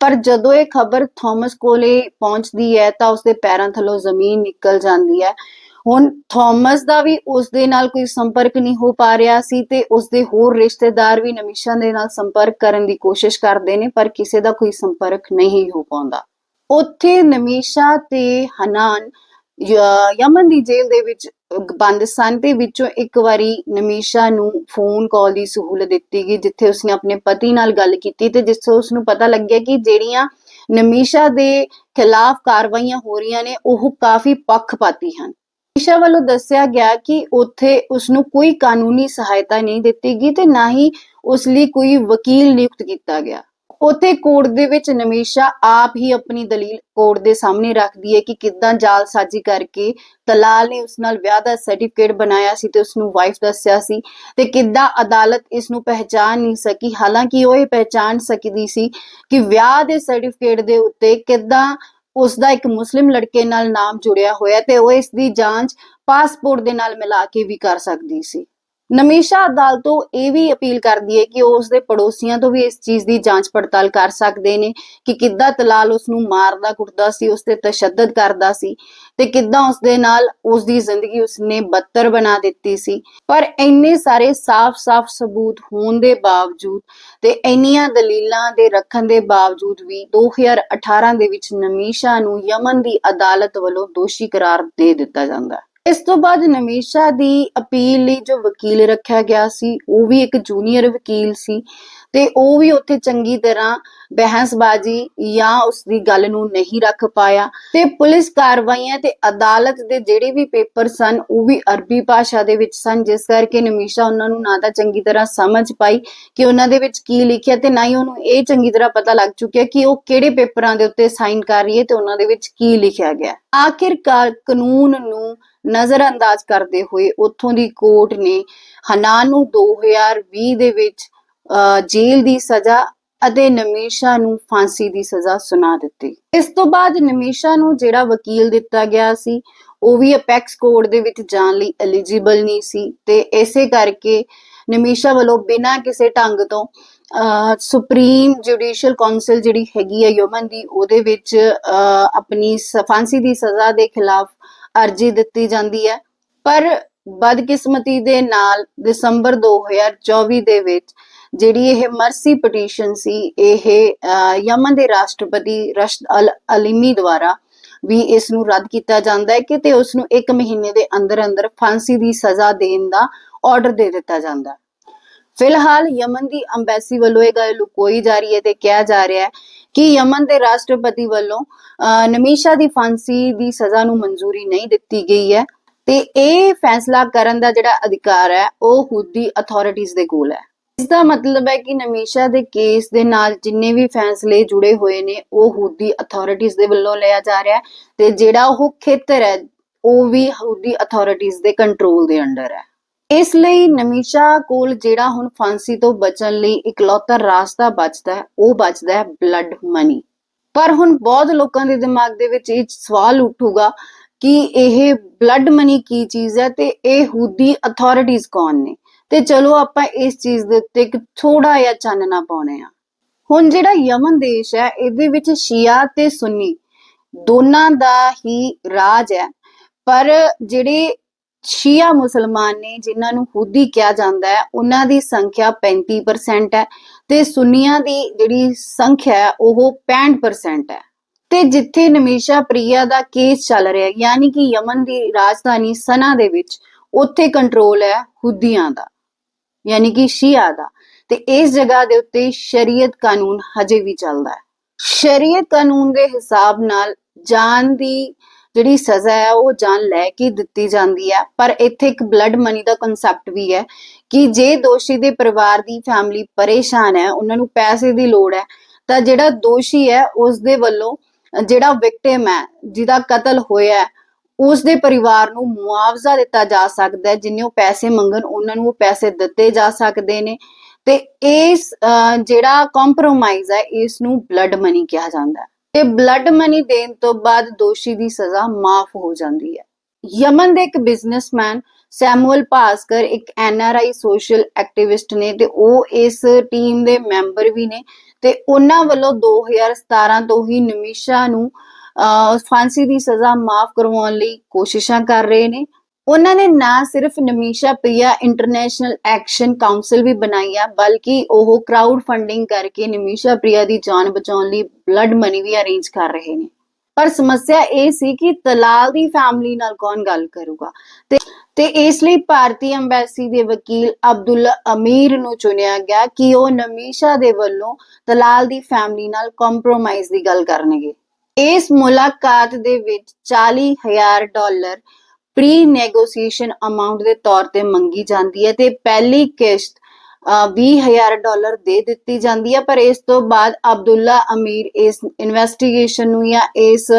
S1: ਪਰ ਜਦੋਂ ਇਹ ਖਬਰ ਥਾਮਸ ਕੋਲੇ ਪਹੁੰਚਦੀ ਹੈ ਤਾਂ ਉਸ ਦੇ ਪੈਰਾਂ ਥੱਲੋਂ ਜ਼ਮੀਨ ਨਿਕਲ ਜਾਂਦੀ ਹੈ। ਹੁਣ ਥਾਮਸ ਦਾ ਵੀ ਉਸ ਦੇ ਨਾਲ ਕੋਈ ਸੰਪਰਕ ਨਹੀਂ ਹੋ ਪਾ ਰਿਹਾ ਸੀ ਤੇ ਉਸ ਦੇ ਹੋਰ ਰਿਸ਼ਤੇਦਾਰ ਵੀ ਨਮਿਸ਼ਾ ਦੇ ਨਾਲ ਸੰਪਰਕ ਕਰਨ ਦੀ ਕੋਸ਼ਿਸ਼ ਕਰਦੇ ਨੇ, ਪਰ ਕਿਸੇ ਦਾ ਕੋਈ ਸੰਪਰਕ ਨਹੀਂ ਹੋ ਪਾਉਂਦਾ। ਉੱਥੇ ਨਮੀਸ਼ਾ ਤੇ ਹਨਾਨ ਯਮਨ ਦੀ ਜੇਲ੍ਹ ਦੇ ਵਿੱਚ ਬੰਦ ਸਨ ਤੇ ਵਿੱਚੋਂ ਇੱਕ ਵਾਰੀ ਨਮੀਸ਼ਾ ਨੂੰ ਫੋਨ ਕਾਲ ਦੀ ਸਹੂਲਤ ਦਿੱਤੀ ਗਈ, ਜਿੱਥੇ ਉਸਨੇ ਆਪਣੇ ਪਤੀ ਨਾਲ ਗੱਲ ਕੀਤੀ ਤੇ ਜਿਸ ਤੋਂ ਉਸਨੂੰ ਪਤਾ ਲੱਗਿਆ ਕਿ ਜਿਹੜੀਆਂ ਨਮੀਸ਼ਾ ਦੇ ਖਿਲਾਫ ਕਾਰਵਾਈਆਂ ਹੋ ਰਹੀਆਂ ਨੇ, ਉਹ ਕਾਫੀ ਪੱਖਪਾਤੀ ਹਨ। ਨਮੀਸ਼ਾ ਵੱਲੋਂ ਦੱਸਿਆ ਗਿਆ ਕਿ ਉੱਥੇ ਉਸਨੂੰ ਕੋਈ ਕਾਨੂੰਨੀ ਸਹਾਇਤਾ ਨਹੀਂ ਦਿੱਤੀ ਗਈ ਤੇ ਨਾ ਹੀ ਉਸ ਲਈ ਕੋਈ ਵਕੀਲ ਨਿਯੁਕਤ ਕੀਤਾ ਗਿਆ। ਉੱਥੇ ਕੋਰਟ ਦੇ ਵਿੱਚ ਨਮੀਸ਼ਾ ਆਪ ਹੀ ਆਪਣੀ ਦਲੀਲ ਕੋਰਟ ਦੇ ਸਾਹਮਣੇ ਰੱਖਦੀ ਹੈ ਕਿ ਕਿੱਦਾਂ ਜਾਲਸਾਜ਼ੀ ਕਰਕੇ ਤਲਾਲ ਨੇ ਉਸ ਨਾਲ ਵਿਆਹ ਦਾ ਸਰਟੀਫਿਕੇਟ ਬਣਾਇਆ ਸੀ ਤੇ ਉਸ ਨੂੰ ਵਾਈਫ ਦੱਸਿਆ ਸੀ ਤੇ ਕਿੱਦਾਂ ਅਦਾਲਤ ਇਸ ਨੂੰ ਪਹਿਚਾਨ ਨਹੀਂ ਸਕੀ। ਹਾਲਾਂਕਿ ਉਹ ਇਹ ਪਹਿਚਾਨ ਸਕਦੀ ਸੀ ਕਿ ਵਿਆਹ ਦੇ ਸਰਟੀਫਿਕੇਟ ਦੇ ਉੱਤੇ ਕਿੱਦਾਂ ਉਸ ਦਾ ਇੱਕ ਮੁਸਲਿਮ ਲੜਕੇ ਨਾਲ ਨਾਮ ਜੁੜਿਆ ਹੋਇਆ ਤੇ ਉਹ ਇਸ ਦੀ ਜਾਂਚ ਪਾਸਪੋਰਟ ਦੇ ਨਾਲ ਮਿਲਾ ਕੇ ਵੀ ਕਰ ਸਕਦੀ ਸੀ। ਨਮੀਸ਼ਾ ਅਦਾਲਤ ਤੋਂ ਇਹ ਵੀ ਅਪੀਲ ਕਰਦੀ ਹੈ ਕਿ ਉਹ ਉਸਦੇ ਪੜੋਸੀਆਂ ਤੋਂ ਵੀ ਇਸ ਚੀਜ਼ ਦੀ ਜਾਂਚ ਪੜਤਾਲ ਕਰ ਸਕਦੇ ਨੇ ਕਿ ਕਿੱਦਾਂ ਤਲਾਲ ਉਸ ਨੂੰ ਮਾਰਦਾ, ਕੁੱਟਦਾ ਸੀ ਉਸ ਤੇ ਤਸ਼ੱਦਦ ਕਰਦਾ ਸੀ ਤੇ ਕਿੱਦਾਂ ਉਸ ਦੇ ਨਾਲ ਉਸ ਦੀ ਜ਼ਿੰਦਗੀ ਉਸਨੇ ਬੱਤਰ ਬਣਾ ਦਿੱਤੀ ਸੀ। ਪਰ ਇੰਨੇ ਸਾਰੇ ਸਾਫ਼-ਸਾਫ਼ ਸਬੂਤ ਹੋਣ ਦੇ ਬਾਵਜੂਦ ਤੇ ਇੰਨੀਆਂ ਦਲੀਲਾਂ ਦੇ ਰੱਖਣ ਦੇ ਬਾਵਜੂਦ ਵੀ 2018 ਦੇ ਵਿੱਚ ਨਮੀਸ਼ਾ ਨੂੰ ਯਮਨ ਦੀ ਅਦਾਲਤ ਵੱਲੋਂ ਦੋਸ਼ੀ ਕਰਾਰ ਦੇ ਦਿੱਤਾ ਜਾਂਦਾ। ਇਸ ਤੋਂ ਬਾਅਦ ਨਮੀਸ਼ਾ ਦੀ ਅਪੀਲ ਲਈ ਜੋ ਵਕੀਲ ਰੱਖਿਆ ਗਿਆ ਸੀ, ਉਹ ਵੀ ਇੱਕ ਜੂਨੀਅਰ ਵਕੀਲ ਸੀ ਤੇ ਉਹ ਵੀ ਉੱਥੇ ਚੰਗੀ ਤਰ੍ਹਾਂ ਬਹਿਸਬਾਜ਼ੀ ਜਾਂ ਉਸ ਦੀ ਗੱਲ ਨੂੰ ਨਹੀਂ ਰੱਖ ਪਾਇਆ ਤੇ ਪੁਲਿਸ ਕਾਰਵਾਈਆਂ ਤੇ ਅਦਾਲਤ ਦੇ ਜਿਹੜੇ ਵੀ ਪੇਪਰ ਸਨ, ਉਹ ਵੀ ਅਰਬੀ ਭਾਸ਼ਾ ਦੇ ਵਿੱਚ ਸਨ, ਜਿਸ ਕਰਕੇ ਨਮੀਸ਼ਾ ਉਹਨਾਂ ਨੂੰ ਨਾ ਤਾਂ ਚੰਗੀ ਤਰ੍ਹਾਂ ਸਮਝ ਪਾਈ ਕਿ ਉਹਨਾਂ ਦੇ ਵਿੱਚ ਕੀ ਲਿਖਿਆ ਤੇ ਨਾ ਹੀ ਉਹਨੂੰ ਇਹ ਚੰਗੀ ਤਰ੍ਹਾਂ ਪਤਾ ਲੱਗ ਚੁੱਕਿਆ ਕਿ ਉਹ ਕਿਹੜੇ ਪੇਪਰਾਂ ਦੇ ਉੱਤੇ ਸਾਈਨ ਕਰ ਰਹੀ ਹੈ ਤੇ ਉਹਨਾਂ ਦੇ ਵਿੱਚ ਕੀ ਲਿਖਿਆ ਗਿਆ। ਆਖਿਰਕਾਰ ਕਾਨੂੰਨ ਨੂੰ ਨਜ਼ਰਅੰਦਾਜ਼ ਕਰਦੇ ਹੋਏ ਉੱਥੋਂ ਦੀ ਕੋਰਟ ਨੇ ਹਨਾਨ ਨੂੰ 2020 ਦੇ ਵਿੱਚ ਜੇਲ੍ਹ ਦੀ ਸਜ਼ਾ ਅਤੇ ਨਮੀਸ਼ਾ ਨੂੰ ਫਾਂਸੀ ਦੀ ਸਜ਼ਾ ਸੁਣਾ ਦਿੱਤੀ। ਇਸ ਤੋਂ ਬਾਅਦ ਨਮੀਸ਼ਾ ਨੂੰ ਜਿਹੜਾ ਵਕੀਲ ਦਿੱਤਾ ਗਿਆ ਸੀ ਉਹ ਵੀ ਅਪੈਕਸ ਕੋਰਟ ਦੇ ਵਿੱਚ ਜਾਣ ਲਈ ਐਲੀਜੀਬਲ ਨਹੀਂ ਸੀ ਤੇ ਇਸੇ ਕਰਕੇ ਨਮੀਸ਼ਾ ਵੱਲੋਂ ਬਿਨਾਂ ਕਿਸੇ ਢੰਗ ਤੋਂ ਸੁਪਰੀਮ ਜੁਡੀਸ਼ੀਅਲ ਕਾਉਂਸਲ ਜਿਹੜੀ ਹੈਗੀ ਆ ਯਮਨ ਦੀ ਉਹਦੇ ਵਿੱਚ ਅਹ, ਆਪਣੀ ਫਾਂਸੀ ਦੀ ਸਜ਼ਾ ਦੇ ਖਿਲਾਫ ਅਰਜੀ ਦਿੱਤੀ ਜਾਂਦੀ ਹੈ। ਪਰ ਬਦਕਿਸਮਤੀ ਦੇ ਨਾਲ ਦਸੰਬਰ 2024 ਦੇ ਵਿੱਚ ਜਿਹੜੀ ਇਹ ਮਰਸੀ ਪਟੀਸ਼ਨ ਸੀ, ਇਹ ਯਮਨ ਦੇ ਰਾਸ਼ਟਰਪਤੀ ਰਸ਼ਦ ਅਲ ਅਲੀਮੀ ਦੁਆਰਾ ਵੀ ਇਸ ਨੂੰ ਰੱਦ ਕੀਤਾ ਜਾਂਦਾ ਹੈ ਕਿ ਤੇ ਉਸ ਨੂੰ 1 ਮਹੀਨੇ ਦੇ ਅੰਦਰ ਅੰਦਰ ਫਾਂਸੀ ਦੀ ਸਜ਼ਾ ਦੇਣ ਦਾ ਆਰਡਰ ਦੇ ਦਿੱਤਾ ਜਾਂਦਾ ਹੈ। ਫਿਲਹਾਲ ਯਮਨ ਦੀ ਅੰਬੈਸੀ ਵੱਲੋਂ ਇਹ ਗੱਲ ਲੁਕੋਈ ਜਾ ਰਹੀ ਹੈ ਤੇ ਕਿਹਾ ਜਾ ਰਿਹਾ ਹੈ ਕਿ ਯਮਨ ਦੇ ਰਾਸ਼ਟਰਪਤੀ ਵੱਲੋਂ ਨਮੀਸ਼ਾ ਦੀ ਫਾਂਸੀ ਦੀ ਸਜ਼ਾ ਨੂੰ ਮਨਜ਼ੂਰੀ ਨਹੀਂ ਦਿੱਤੀ ਗਈ ਹੈ ਤੇ ਇਹ ਫੈਸਲਾ ਕਰਨ ਦਾ ਜਿਹੜਾ ਅਧਿਕਾਰ ਹੈ, ਉਹ ਹੁਦੀ ਅਥਾਰਟੀਆਂ ਦੇ ਕੋਲ ਹੈ। ਇਸ ਦਾ ਮਤਲਬ ਹੈ ਕਿ ਨਮੀਸ਼ਾ ਦੇ ਕੇਸ ਦੇ ਨਾਲ ਜਿੰਨੇ ਵੀ ਫੈਸਲੇ ਜੁੜੇ ਹੋਏ ਨੇ, ਉਹ ਹੁਦੀ ਅਥਾਰਟੀਆਂ ਦੇ ਵੱਲੋਂ ਲਿਆ ਜਾ ਰਿਹਾ ਹੈ ਤੇ ਜਿਹੜਾ ਉਹ ਖੇਤਰ ਹੈ, ਉਹ ਵੀ ਹੁਦੀ ਅਥਾਰਟੀਆਂ ਦੇ ਕੰਟਰੋਲ ਦੇ ਅੰਡਰ ਹੈ। ਇਸ ਲਈ ਨਮਿਸ਼ਾ ਕੋਲ ਜਿਹੜਾ ਹੁਣ ਫਾਂਸੀ ਤੋਂ ਬਚਣ ਲਈ ਇਕਲੌਤਾ ਰਾਸਤਾ ਬਚਦਾ ਹੈ, ਉਹ ਬਚਦਾ ਹੈ ਬਲੱਡ ਮਨੀ ਪਰ ਹੁਣ ਬਹੁਤ ਲੋਕਾਂ ਦੇ ਦਿਮਾਗ ਦੇ ਵਿੱਚ ਇਹ ਸਵਾਲ ਉੱਠੂਗਾ ਕਿ ਇਹ ਬਲੱਡ ਮਨੀ ਕੀ ਚੀਜ਼ ਹੈ ਤੇ ਇਹ ਹੁਦੀ ਅਥਾਰਟੀਆਂ ਕੌਣ ਨੇ? ਤੇ ਚਲੋ ਆਪਾਂ ਇਸ ਚੀਜ਼ ਦੇ ਉੱਤੇ ਇੱਕ ਥੋੜਾ ਜਿਹਾ ਚਾਨਣਾ ਪਾਉਣੇ ਆ ਹੁਣ ਜਿਹੜਾ ਯਮਨ ਦੇਸ਼ ਹੈ, ਇਹਦੇ ਵਿੱਚ ਸ਼ੀਆ ਤੇ ਸੁੰਨੀ ਦੋਨਾਂ ਦਾ ਹੀ ਰਾਜ ਹੈ। ਪਰ ਜਿਹੜੇ ਸ਼ੀਆ ਮੁਸਲਮਾਨ ਨੇ ਜਿਨ੍ਹਾਂ ਨੂੰ ਹੁਦੀ ਕਿਹਾ ਜਾਂਦਾ ਹੈ, ਉਹਨਾਂ ਦੀ ਸੰਖਿਆ 35% ਹੈ ਤੇ ਸੁੰਨੀਆਂ ਦੀ ਜਿਹੜੀ ਸੰਖਿਆ ਹੈ, ਉਹ 65% ਹੈ। ਤੇ ਜਿੱਥੇ ਨਮੀਸ਼ਾ ਪ੍ਰਿਆ ਦਾ ਕੇਸ ਚੱਲ ਰਿਹਾ ਯਾਨੀ ਕਿ ਯਮਨ ਦੀ ਰਾਜਧਾਨੀ ਸਨਾ ਦੇ ਵਿੱਚ, ਉੱਥੇ ਕੰਟਰੋਲ ਹੈ ਹੁਦੀਆਂ ਦਾ, ਯਾਨੀ ਕਿ ਸ਼ੀਆ ਦਾ। ਤੇ ਇਸ ਜਗ੍ਹਾ ਦੇ ਉੱਤੇ ਸ਼ਰੀਅਤ ਕਾਨੂੰਨ ਹਜੇ ਵੀ ਚੱਲਦਾ ਹੈ। ਸ਼ਰੀਅਤ ਕਾਨੂੰਨ ਦੇ ਹਿਸਾਬ ਨਾਲ ਜਾਨ ਦੀ ਜਿਹੜੀ ਸਜ਼ਾ ਹੈ, ਉਹ ਜਾਨ ਲੈ ਕੇ ਦਿੱਤੀ ਜਾਂਦੀ ਹੈ। ਪਰ ਇੱਥੇ ਇੱਕ ਬਲੱਡ ਮਨੀ ਦਾ ਕਨਸੈਪਟ ਵੀ ਹੈ ਕਿ ਜੇ ਦੋਸ਼ੀ ਦੇ ਪਰਿਵਾਰ ਦੀ ਫੈਮਿਲੀ ਪਰੇਸ਼ਾਨ ਹੈ, ਉਹਨਾਂ ਨੂੰ ਪੈਸੇ ਦੀ ਲੋੜ ਹੈ, ਤਾਂ ਜਿਹੜਾ ਦੋਸ਼ੀ ਹੈ ਉਸ ਦੇ ਵੱਲੋਂ ਜਿਹੜਾ ਵਿਕਟਿਮ ਹੈ, ਜਿਹਦਾ ਕਤਲ ਹੋਇਆ ਹੈ ਉਸ ਦੇ ਪਰਿਵਾਰ ਨੂੰ ਮੁਆਵਜ਼ਾ ਦਿੱਤਾ ਜਾ ਸਕਦਾ ਹੈ, ਜਿੰਨੇ ਉਹ ਪੈਸੇ ਮੰਗਣ, ਉਹਨਾਂ ਨੂੰ ਉਹ ਪੈਸੇ ਦਿੱਤੇ ਜਾ ਸਕਦੇ ਨੇ। ਤੇ ਇਸ ਜਿਹੜਾ ਕੰਪਰੋਮਾਈਜ਼ ਹੈ, ਇਸ ਨੂੰ ਬਲੱਡ ਮਨੀ ਕਿਹਾ ਜਾਂਦਾ ਹੈ। ਤੇ ਬਲੱਡ ਮਨੀ ਦੇਣ ਤੋਂ ਬਾਅਦ ਦੋਸ਼ੀ ਦੀ ਸਜ਼ਾ ਮਾਫ ਹੋ ਜਾਂਦੀ ਹੈ। ਯਮਨ ਦੇ ਇੱਕ ਬਿਜ਼ਨਸਮੈਨ ਸੈਮੂਅਲ ਭਾਸਕਰ ਇੱਕ ਐਨਆਰਆਈ ਸੋਸ਼ਲ ਐਕਟਿਵਿਸਟ ਨੇ ਤੇ ਉਹ ਇਸ ਟੀਮ ਦੇ ਮੈਂਬਰ ਵੀ ਨੇ ਤੇ ਉਹਨਾਂ ਵੱਲੋਂ 2017 ਤੋਂ ਹੀ ਨਮਿਸ਼ਾ ਨੂੰ ਅਹ, ਫਾਂਸੀ ਦੀ ਸਜ਼ਾ ਮਾਫ ਕਰਵਾਉਣ ਲਈ ਕੋਸ਼ਿਸ਼ਾਂ ਕਰ ਰਹੇ ਨੇ। ਉਹਨਾਂ ਨੇ ਨਾ ਸਿਰਫ Nimisha Priya international action council ਵੀ ਬਣਾਈ ਆ, ਬਲਕਿ ਉਹ ਕਰਾਊਡ ਫੰਡਿੰਗ ਕਰਕੇ ਨਮੀਸ਼ਾ ਪ੍ਰਿਆ ਦੀ ਜਾਨ ਬਚਾਉਣ ਲਈ ਬਲੱਡ ਮਨੀ ਵੀ ਅਰੇਂਜ ਕਰ ਰਹੇ ਨੇ। ਪਰ ਸਮੱਸਿਆ ਇਹ ਸੀ ਕਿ ਤਲਾਲ ਦੀ ਫੈਮਿਲੀ ਨਾਲ ਕੌਣ ਗੱਲ ਕਰੂਗਾ? ਤੇ ਤੇ ਇਸ ਲਈ ਭਾਰਤੀ ਅੰਬੈਸੀ ਦੇ ਵਕੀਲ ਅਬਦੁੱਲਾ ਅਮੀਰ ਨੂੰ ਚੁਣਿਆ ਗਿਆ ਕਿ ਉਹ ਨਮੀਸ਼ਾ ਦੇ ਵੱਲੋਂ ਤਲਾਲ ਦੀ ਫੈਮਿਲੀ ਨਾਲ ਕੰਪਰੋਮਾਈਜ਼ ਦੀ ਗੱਲ ਕਰਨਗੇ। ਇਸ ਮੁਲਾਕਾਤ ਦੇ ਵਿੱਚ 40000 ਡਾਲਰ ਪ੍ਰੀ ਨੈਗੋਸੀਏਸ਼ਨ ਅਮਾਉਂਟ ਦੇ ਤੌਰ ਤੇ ਮੰਗੀ ਜਾਂਦੀ ਹੈ ਤੇ ਪਹਿਲੀ ਕਿਸ਼ਤ 20000 ਡਾਲਰ ਦੇ ਦਿੱਤੀ ਜਾਂਦੀ ਹੈ, ਪਰ ਇਸ ਤੋਂ ਬਾਅਦ ਅਬਦੁੱਲਾ ਅਮੀਰ ਇਸ ਇਨਵੈਸਟੀਗੇਸ਼ਨ ਨੂੰ ਜਾਂ ਇਸ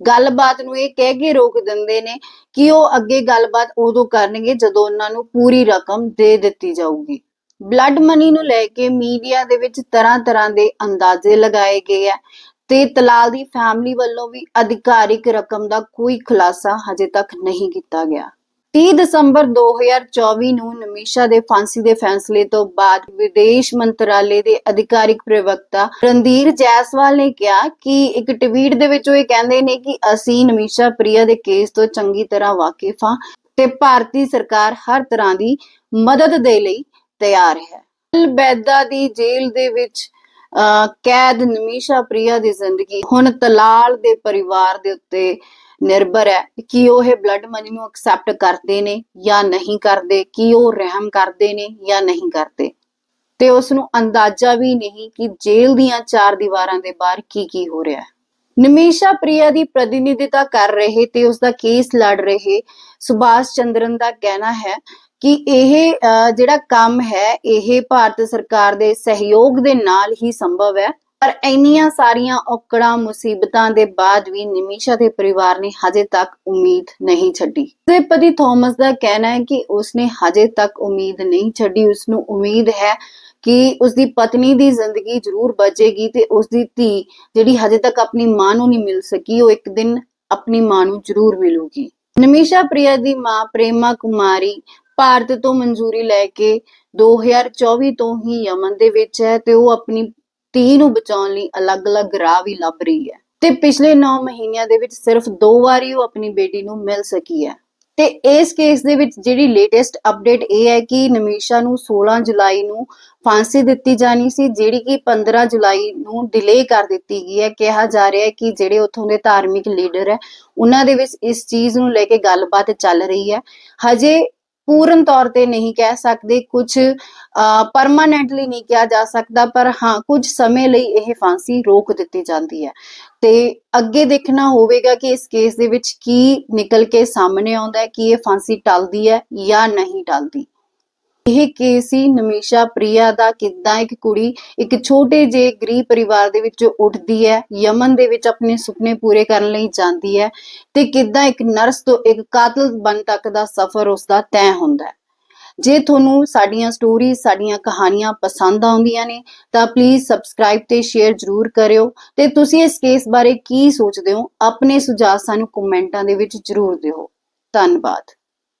S1: ਗੱਲਬਾਤ ਨੂੰ ਇਹ ਕਹਿ ਕੇ ਰੋਕ ਦਿੰਦੇ ਨੇ ਕਿ ਉਹ ਅੱਗੇ ਗੱਲਬਾਤ ਉਦੋਂ ਕਰਨਗੇ ਜਦੋਂ ਉਹਨਾਂ ਨੂੰ ਪੂਰੀ ਰਕਮ ਦੇ ਦਿੱਤੀ ਜਾਊਗੀ। ਬਲੱਡ ਮਨੀ ਨੂੰ ਲੈ ਕੇ ਮੀਡੀਆ ਦੇ ਵਿੱਚ ਤਰ੍ਹਾਂ ਤਰ੍ਹਾਂ ਦੇ ਅੰਦਾਜ਼ੇ ਲਗਾਏ ਗਏ ਆ ਤੇ ਤਲਾਲ ਦੀ ਫੈਮਿਲੀ ਵੱਲੋਂ ਵੀ ਅਧਿਕਾਰਿਕ ਰਕਮ ਦਾ ਕੋਈ ਖੁਲਾਸਾ ਹਜੇ ਤੱਕ ਨਹੀਂ ਕੀਤਾ ਗਿਆ। 30 ਦਸੰਬਰ 2024 ਨੂੰ ਨਮੀਸ਼ਾ ਦੇ ਫਾਂਸੀ ਦੇ ਫੈਸਲੇ ਤੋਂ ਬਾਅਦ ਵਿਦੇਸ਼ ਮੰਤਰਾਲੇ ਦੇ ਅਧਿਕਾਰਿਕ ਪ੍ਰਵਕਤਾ ਰਣਧੀਰ ਜੈਸਵਾਲ ਨੇ ਕਿਹਾ ਕਿ ਇੱਕ ਟਵੀਟ ਦੇ ਵਿੱਚ ਉਹ ਇਹ ਕਹਿੰਦੇ ਨੇ ਕਿ ਅਸੀਂ ਨਮੀਸ਼ਾ ਪ੍ਰਿਆ ਦੇ ਕੇਸ ਤੋਂ ਚੰਗੀ ਤਰ੍ਹਾਂ ਵਾਕਿਫ ਹਾਂ ਤੇ ਭਾਰਤੀ ਸਰਕਾਰ ਹਰ ਤਰ੍ਹਾਂ ਦੀ ਮਦਦ ਦੇ ਲਈ ਤਿਆਰ ਹੈ। ਅਲਬੈਦਾ ਦੀ ਜੇਲ੍ਹ ਦੇ ਵਿੱਚ ਕੈਦ ਨਮੀਸ਼ਾ ਪ੍ਰਿਆ ਦੀ ਜ਼ਿੰਦਗੀ। ਹੁਣ ਤਲਾਲ ਦੇ ਪਰਿਵਾਰ ਦੇ ਉੱਤੇ ਨਿਰਭਰ ਹੈ ਕਿ ਉਹ ਇਹ ਬਲੱਡ ਮਨੀ ਨੂੰ ਐਕਸੈਪਟ ਕਰਦੇ ਨੇ ਜਾਂ ਨਹੀਂ ਕਰਦੇ, ਕਿ ਉਹ ਰਹਿਮ ਕਰਦੇ ਨੇ ਜਾਂ ਨਹੀਂ ਕਰਦੇ। ਤੇ ਉਸ ਨੂੰ ਅੰਦਾਜ਼ਾ ਵੀ ਨਹੀਂ ਕਿ ਜੇਲ੍ਹ ਦੀਆਂ ਚਾਰ ਦੀਵਾਰਾਂ ਦੇ ਬਾਹਰ ਕੀ ਕੀ ਹੋ ਰਿਹਾ ਹੈ। ਨਿਮੀਸ਼ਾ ਪ੍ਰਿਆ ਦੀ ਪ੍ਰਤੀਨਿਧਤਾ ਕਰ ਰਹੇ ਤੇ ਉਸ ਦਾ ਕੇਸ ਲੜ ਰਹੇ ਸੁਭਾਸ਼ ਚੰਦਰਨ ਦਾ ਕਹਿਣਾ ਹੈ ਕਿ ਇਹ ਜਿਹੜਾ ਕੰਮ ਹੈ, ਇਹ ਭਾਰਤ ਸਰਕਾਰ ਦੇ ਸਹਿਯੋਗ ਦੇ ਨਾਲ ਹੀ ਸੰਭਵ ਹੈ। ਪਰ ਇੰਨੀਆਂ ਸਾਰੀਆਂ ਔਕੜਾਂ, ਮੁਸੀਬਤਾਂ ਦੇ ਬਾਅਦ ਵੀ ਨਿਮੀਸ਼ਾ ਦੇ ਪਰਿਵਾਰ ਨੇ ਹਜੇ ਤੱਕ ਉਮੀਦ ਨਹੀਂ ਛੱਡੀ। ਤੇ ਪਤੀ ਥਾਮਸ ਦਾ ਕਹਿਣਾ ਹੈ ਕਿ ਉਸਨੇ ਹਜੇ ਤੱਕ ਉਮੀਦ ਨਹੀਂ ਛੱਡੀ। ਉਸ ਨੂੰ ਉਮੀਦ ਹੈ ਕਿ ਉਸਦੀ ਪਤਨੀ ਦੀ ਜ਼ਿੰਦਗੀ ਜ਼ਰੂਰ ਬਚੇਗੀ ਤੇ ਉਸਦੀ ਧੀ, ਜਿਹੜੀ ਹਜੇ ਤੱਕ ਆਪਣੀ ਮਾਂ ਨੂੰ ਨਹੀਂ ਮਿਲ ਸਕੀ, ਉਹ ਇੱਕ ਦਿਨ ਆਪਣੀ ਮਾਂ ਨੂੰ ਜ਼ਰੂਰ ਮਿਲੂਗੀ। ਨਿਮੀਸ਼ਾ ਪ੍ਰਿਆ ਦੀ ਮਾਂ ਪ੍ਰੇਮਾ ਕੁਮਾਰੀ ਭਾਰਤ ਤੋਂ ਮਨਜ਼ੂਰੀ ਲੈ ਕੇ 2024 ਤੋਂ ਹੀ ਯਮਨ ਦੇ ਵਿੱਚ ਹੈ ਤੇ ਉਹ ਆਪਣੀ ਧੀ ਨੂੰ ਬਚਾਉਣ ਲਈ ਅਲੱਗ-ਅਲੱਗ ਰਾਹ ਵੀ ਲੱਭ ਰਹੀ ਹੈ। ਤੇ ਪਿਛਲੇ 9 ਮਹੀਨਿਆਂ ਦੇ ਵਿੱਚ ਸਿਰਫ ਦੋ ਵਾਰੀ ਉਹ ਆਪਣੀ ਬੇਟੀ ਨੂੰ ਮਿਲ ਸਕੀ ਹੈ। ਤੇ ਇਸ ਕੇਸ ਦੇ ਵਿੱਚ ਜਿਹੜੀ ਲੇਟੈਸਟ ਅਪਡੇਟ ਇਹ ਹੈ ਕਿ ਨਮੀਸ਼ਾ ਨੂੰ 16 ਜੁਲਾਈ ਨੂੰ ਫਾਂਸੀ ਦਿੱਤੀ ਜਾਣੀ ਸੀ, ਜਿਹੜੀ ਕਿ 15 ਜੁਲਾਈ ਨੂੰ ਡਿਲੇ ਕਰ ਦਿੱਤੀ ਗਈ ਹੈ। ਕਿਹਾ ਜਾ ਰਿਹਾ ਹੈ ਕਿ ਜਿਹੜੇ ਉੱਥੋਂ ਦੇ ਧਾਰਮਿਕ ਲੀਡਰ ਹੈ, ਉਹਨਾਂ ਦੇ ਵਿੱਚ ਇਸ ਚੀਜ਼ ਨੂੰ ਲੈ ਕੇ ਗੱਲਬਾਤ ਚੱਲ ਰਹੀ ਹੈ। ਹਜੇ ਪੂਰਨ ਤੌਰ ਤੇ ਨਹੀਂ ਕਹਿ ਸਕਦੇ ਕੁਝ ਪਰਮਾਨੈਂਟਲੀ ਨਹੀਂ ਕਿਹਾ ਜਾ ਸਕਦਾ, ਪਰ ਹਾਂ, ਕੁਝ ਸਮੇਂ ਲਈ ਇਹ ਫਾਂਸੀ ਰੋਕ ਦਿੱਤੀ ਜਾਂਦੀ ਹੈ। ਤੇ ਅੱਗੇ ਦੇਖਣਾ ਹੋਵੇਗਾ ਕਿ ਇਸ ਕੇਸ ਦੇ ਵਿੱਚ ਕੀ ਨਿਕਲ ਕੇ ਸਾਹਮਣੇ ਆਉਂਦਾ ਹੈ, ਕਿ ਇਹ ਫਾਂਸੀ ਟਲਦੀ ਹੈ ਜਾਂ ਨਹੀਂ ਟਲਦੀ। ਇਹ ਕੇਸ ਹੀ ਨਮੀਸ਼ਾ ਪ੍ਰਿਆ ਦਾ ਕਿੱਦਾਂ ਇੱਕ ਕੁੜੀ ਇੱਕ ਛੋਟੇ ਜਿਹੇ ਗਰੀਬ ਪਰਿਵਾਰ ਦੇ ਵਿੱਚੋਂ ਉੱਠਦੀ ਹੈ, ਯਮਨ ਦੇ ਵਿੱਚ ਆਪਣੇ ਸੁਪਨੇ ਪੂਰੇ ਕਰਨ ਲਈ ਜਾਂਦੀ ਹੈ ਤੇ ਕਿੱਦਾਂ ਇੱਕ ਨਰਸ ਤੋਂ ਇੱਕ ਕਾਤਲ ਬਣ ਤੱਕ ਦਾ ਸਫ਼ਰ ਉਸਦਾ ਤੈਅ ਹੁੰਦਾ ਹੈ। ਜੇ ਤੁਹਾਨੂੰ ਸਾਡੀਆਂ ਸਟੋਰੀ ਸਾਡੀਆਂ ਕਹਾਣੀਆਂ ਪਸੰਦ ਆਉਂਦੀਆਂ ਨੇ, ਤਾਂ ਪਲੀਜ਼ ਸਬਸਕ੍ਰਾਈਬ ਤੇ ਸ਼ੇਅਰ ਜ਼ਰੂਰ ਕਰਿਓ ਤੇ ਤੁਸੀਂ ਇਸ ਕੇਸ ਬਾਰੇ ਕੀ ਸੋਚਦੇ ਹੋ, ਆਪਣੇ ਸੁਝਾਅ ਸਾਨੂੰ ਕਮੈਂਟਾਂ ਦੇ ਵਿੱਚ ਜ਼ਰੂਰ ਦਿਓ। ਧੰਨਵਾਦ।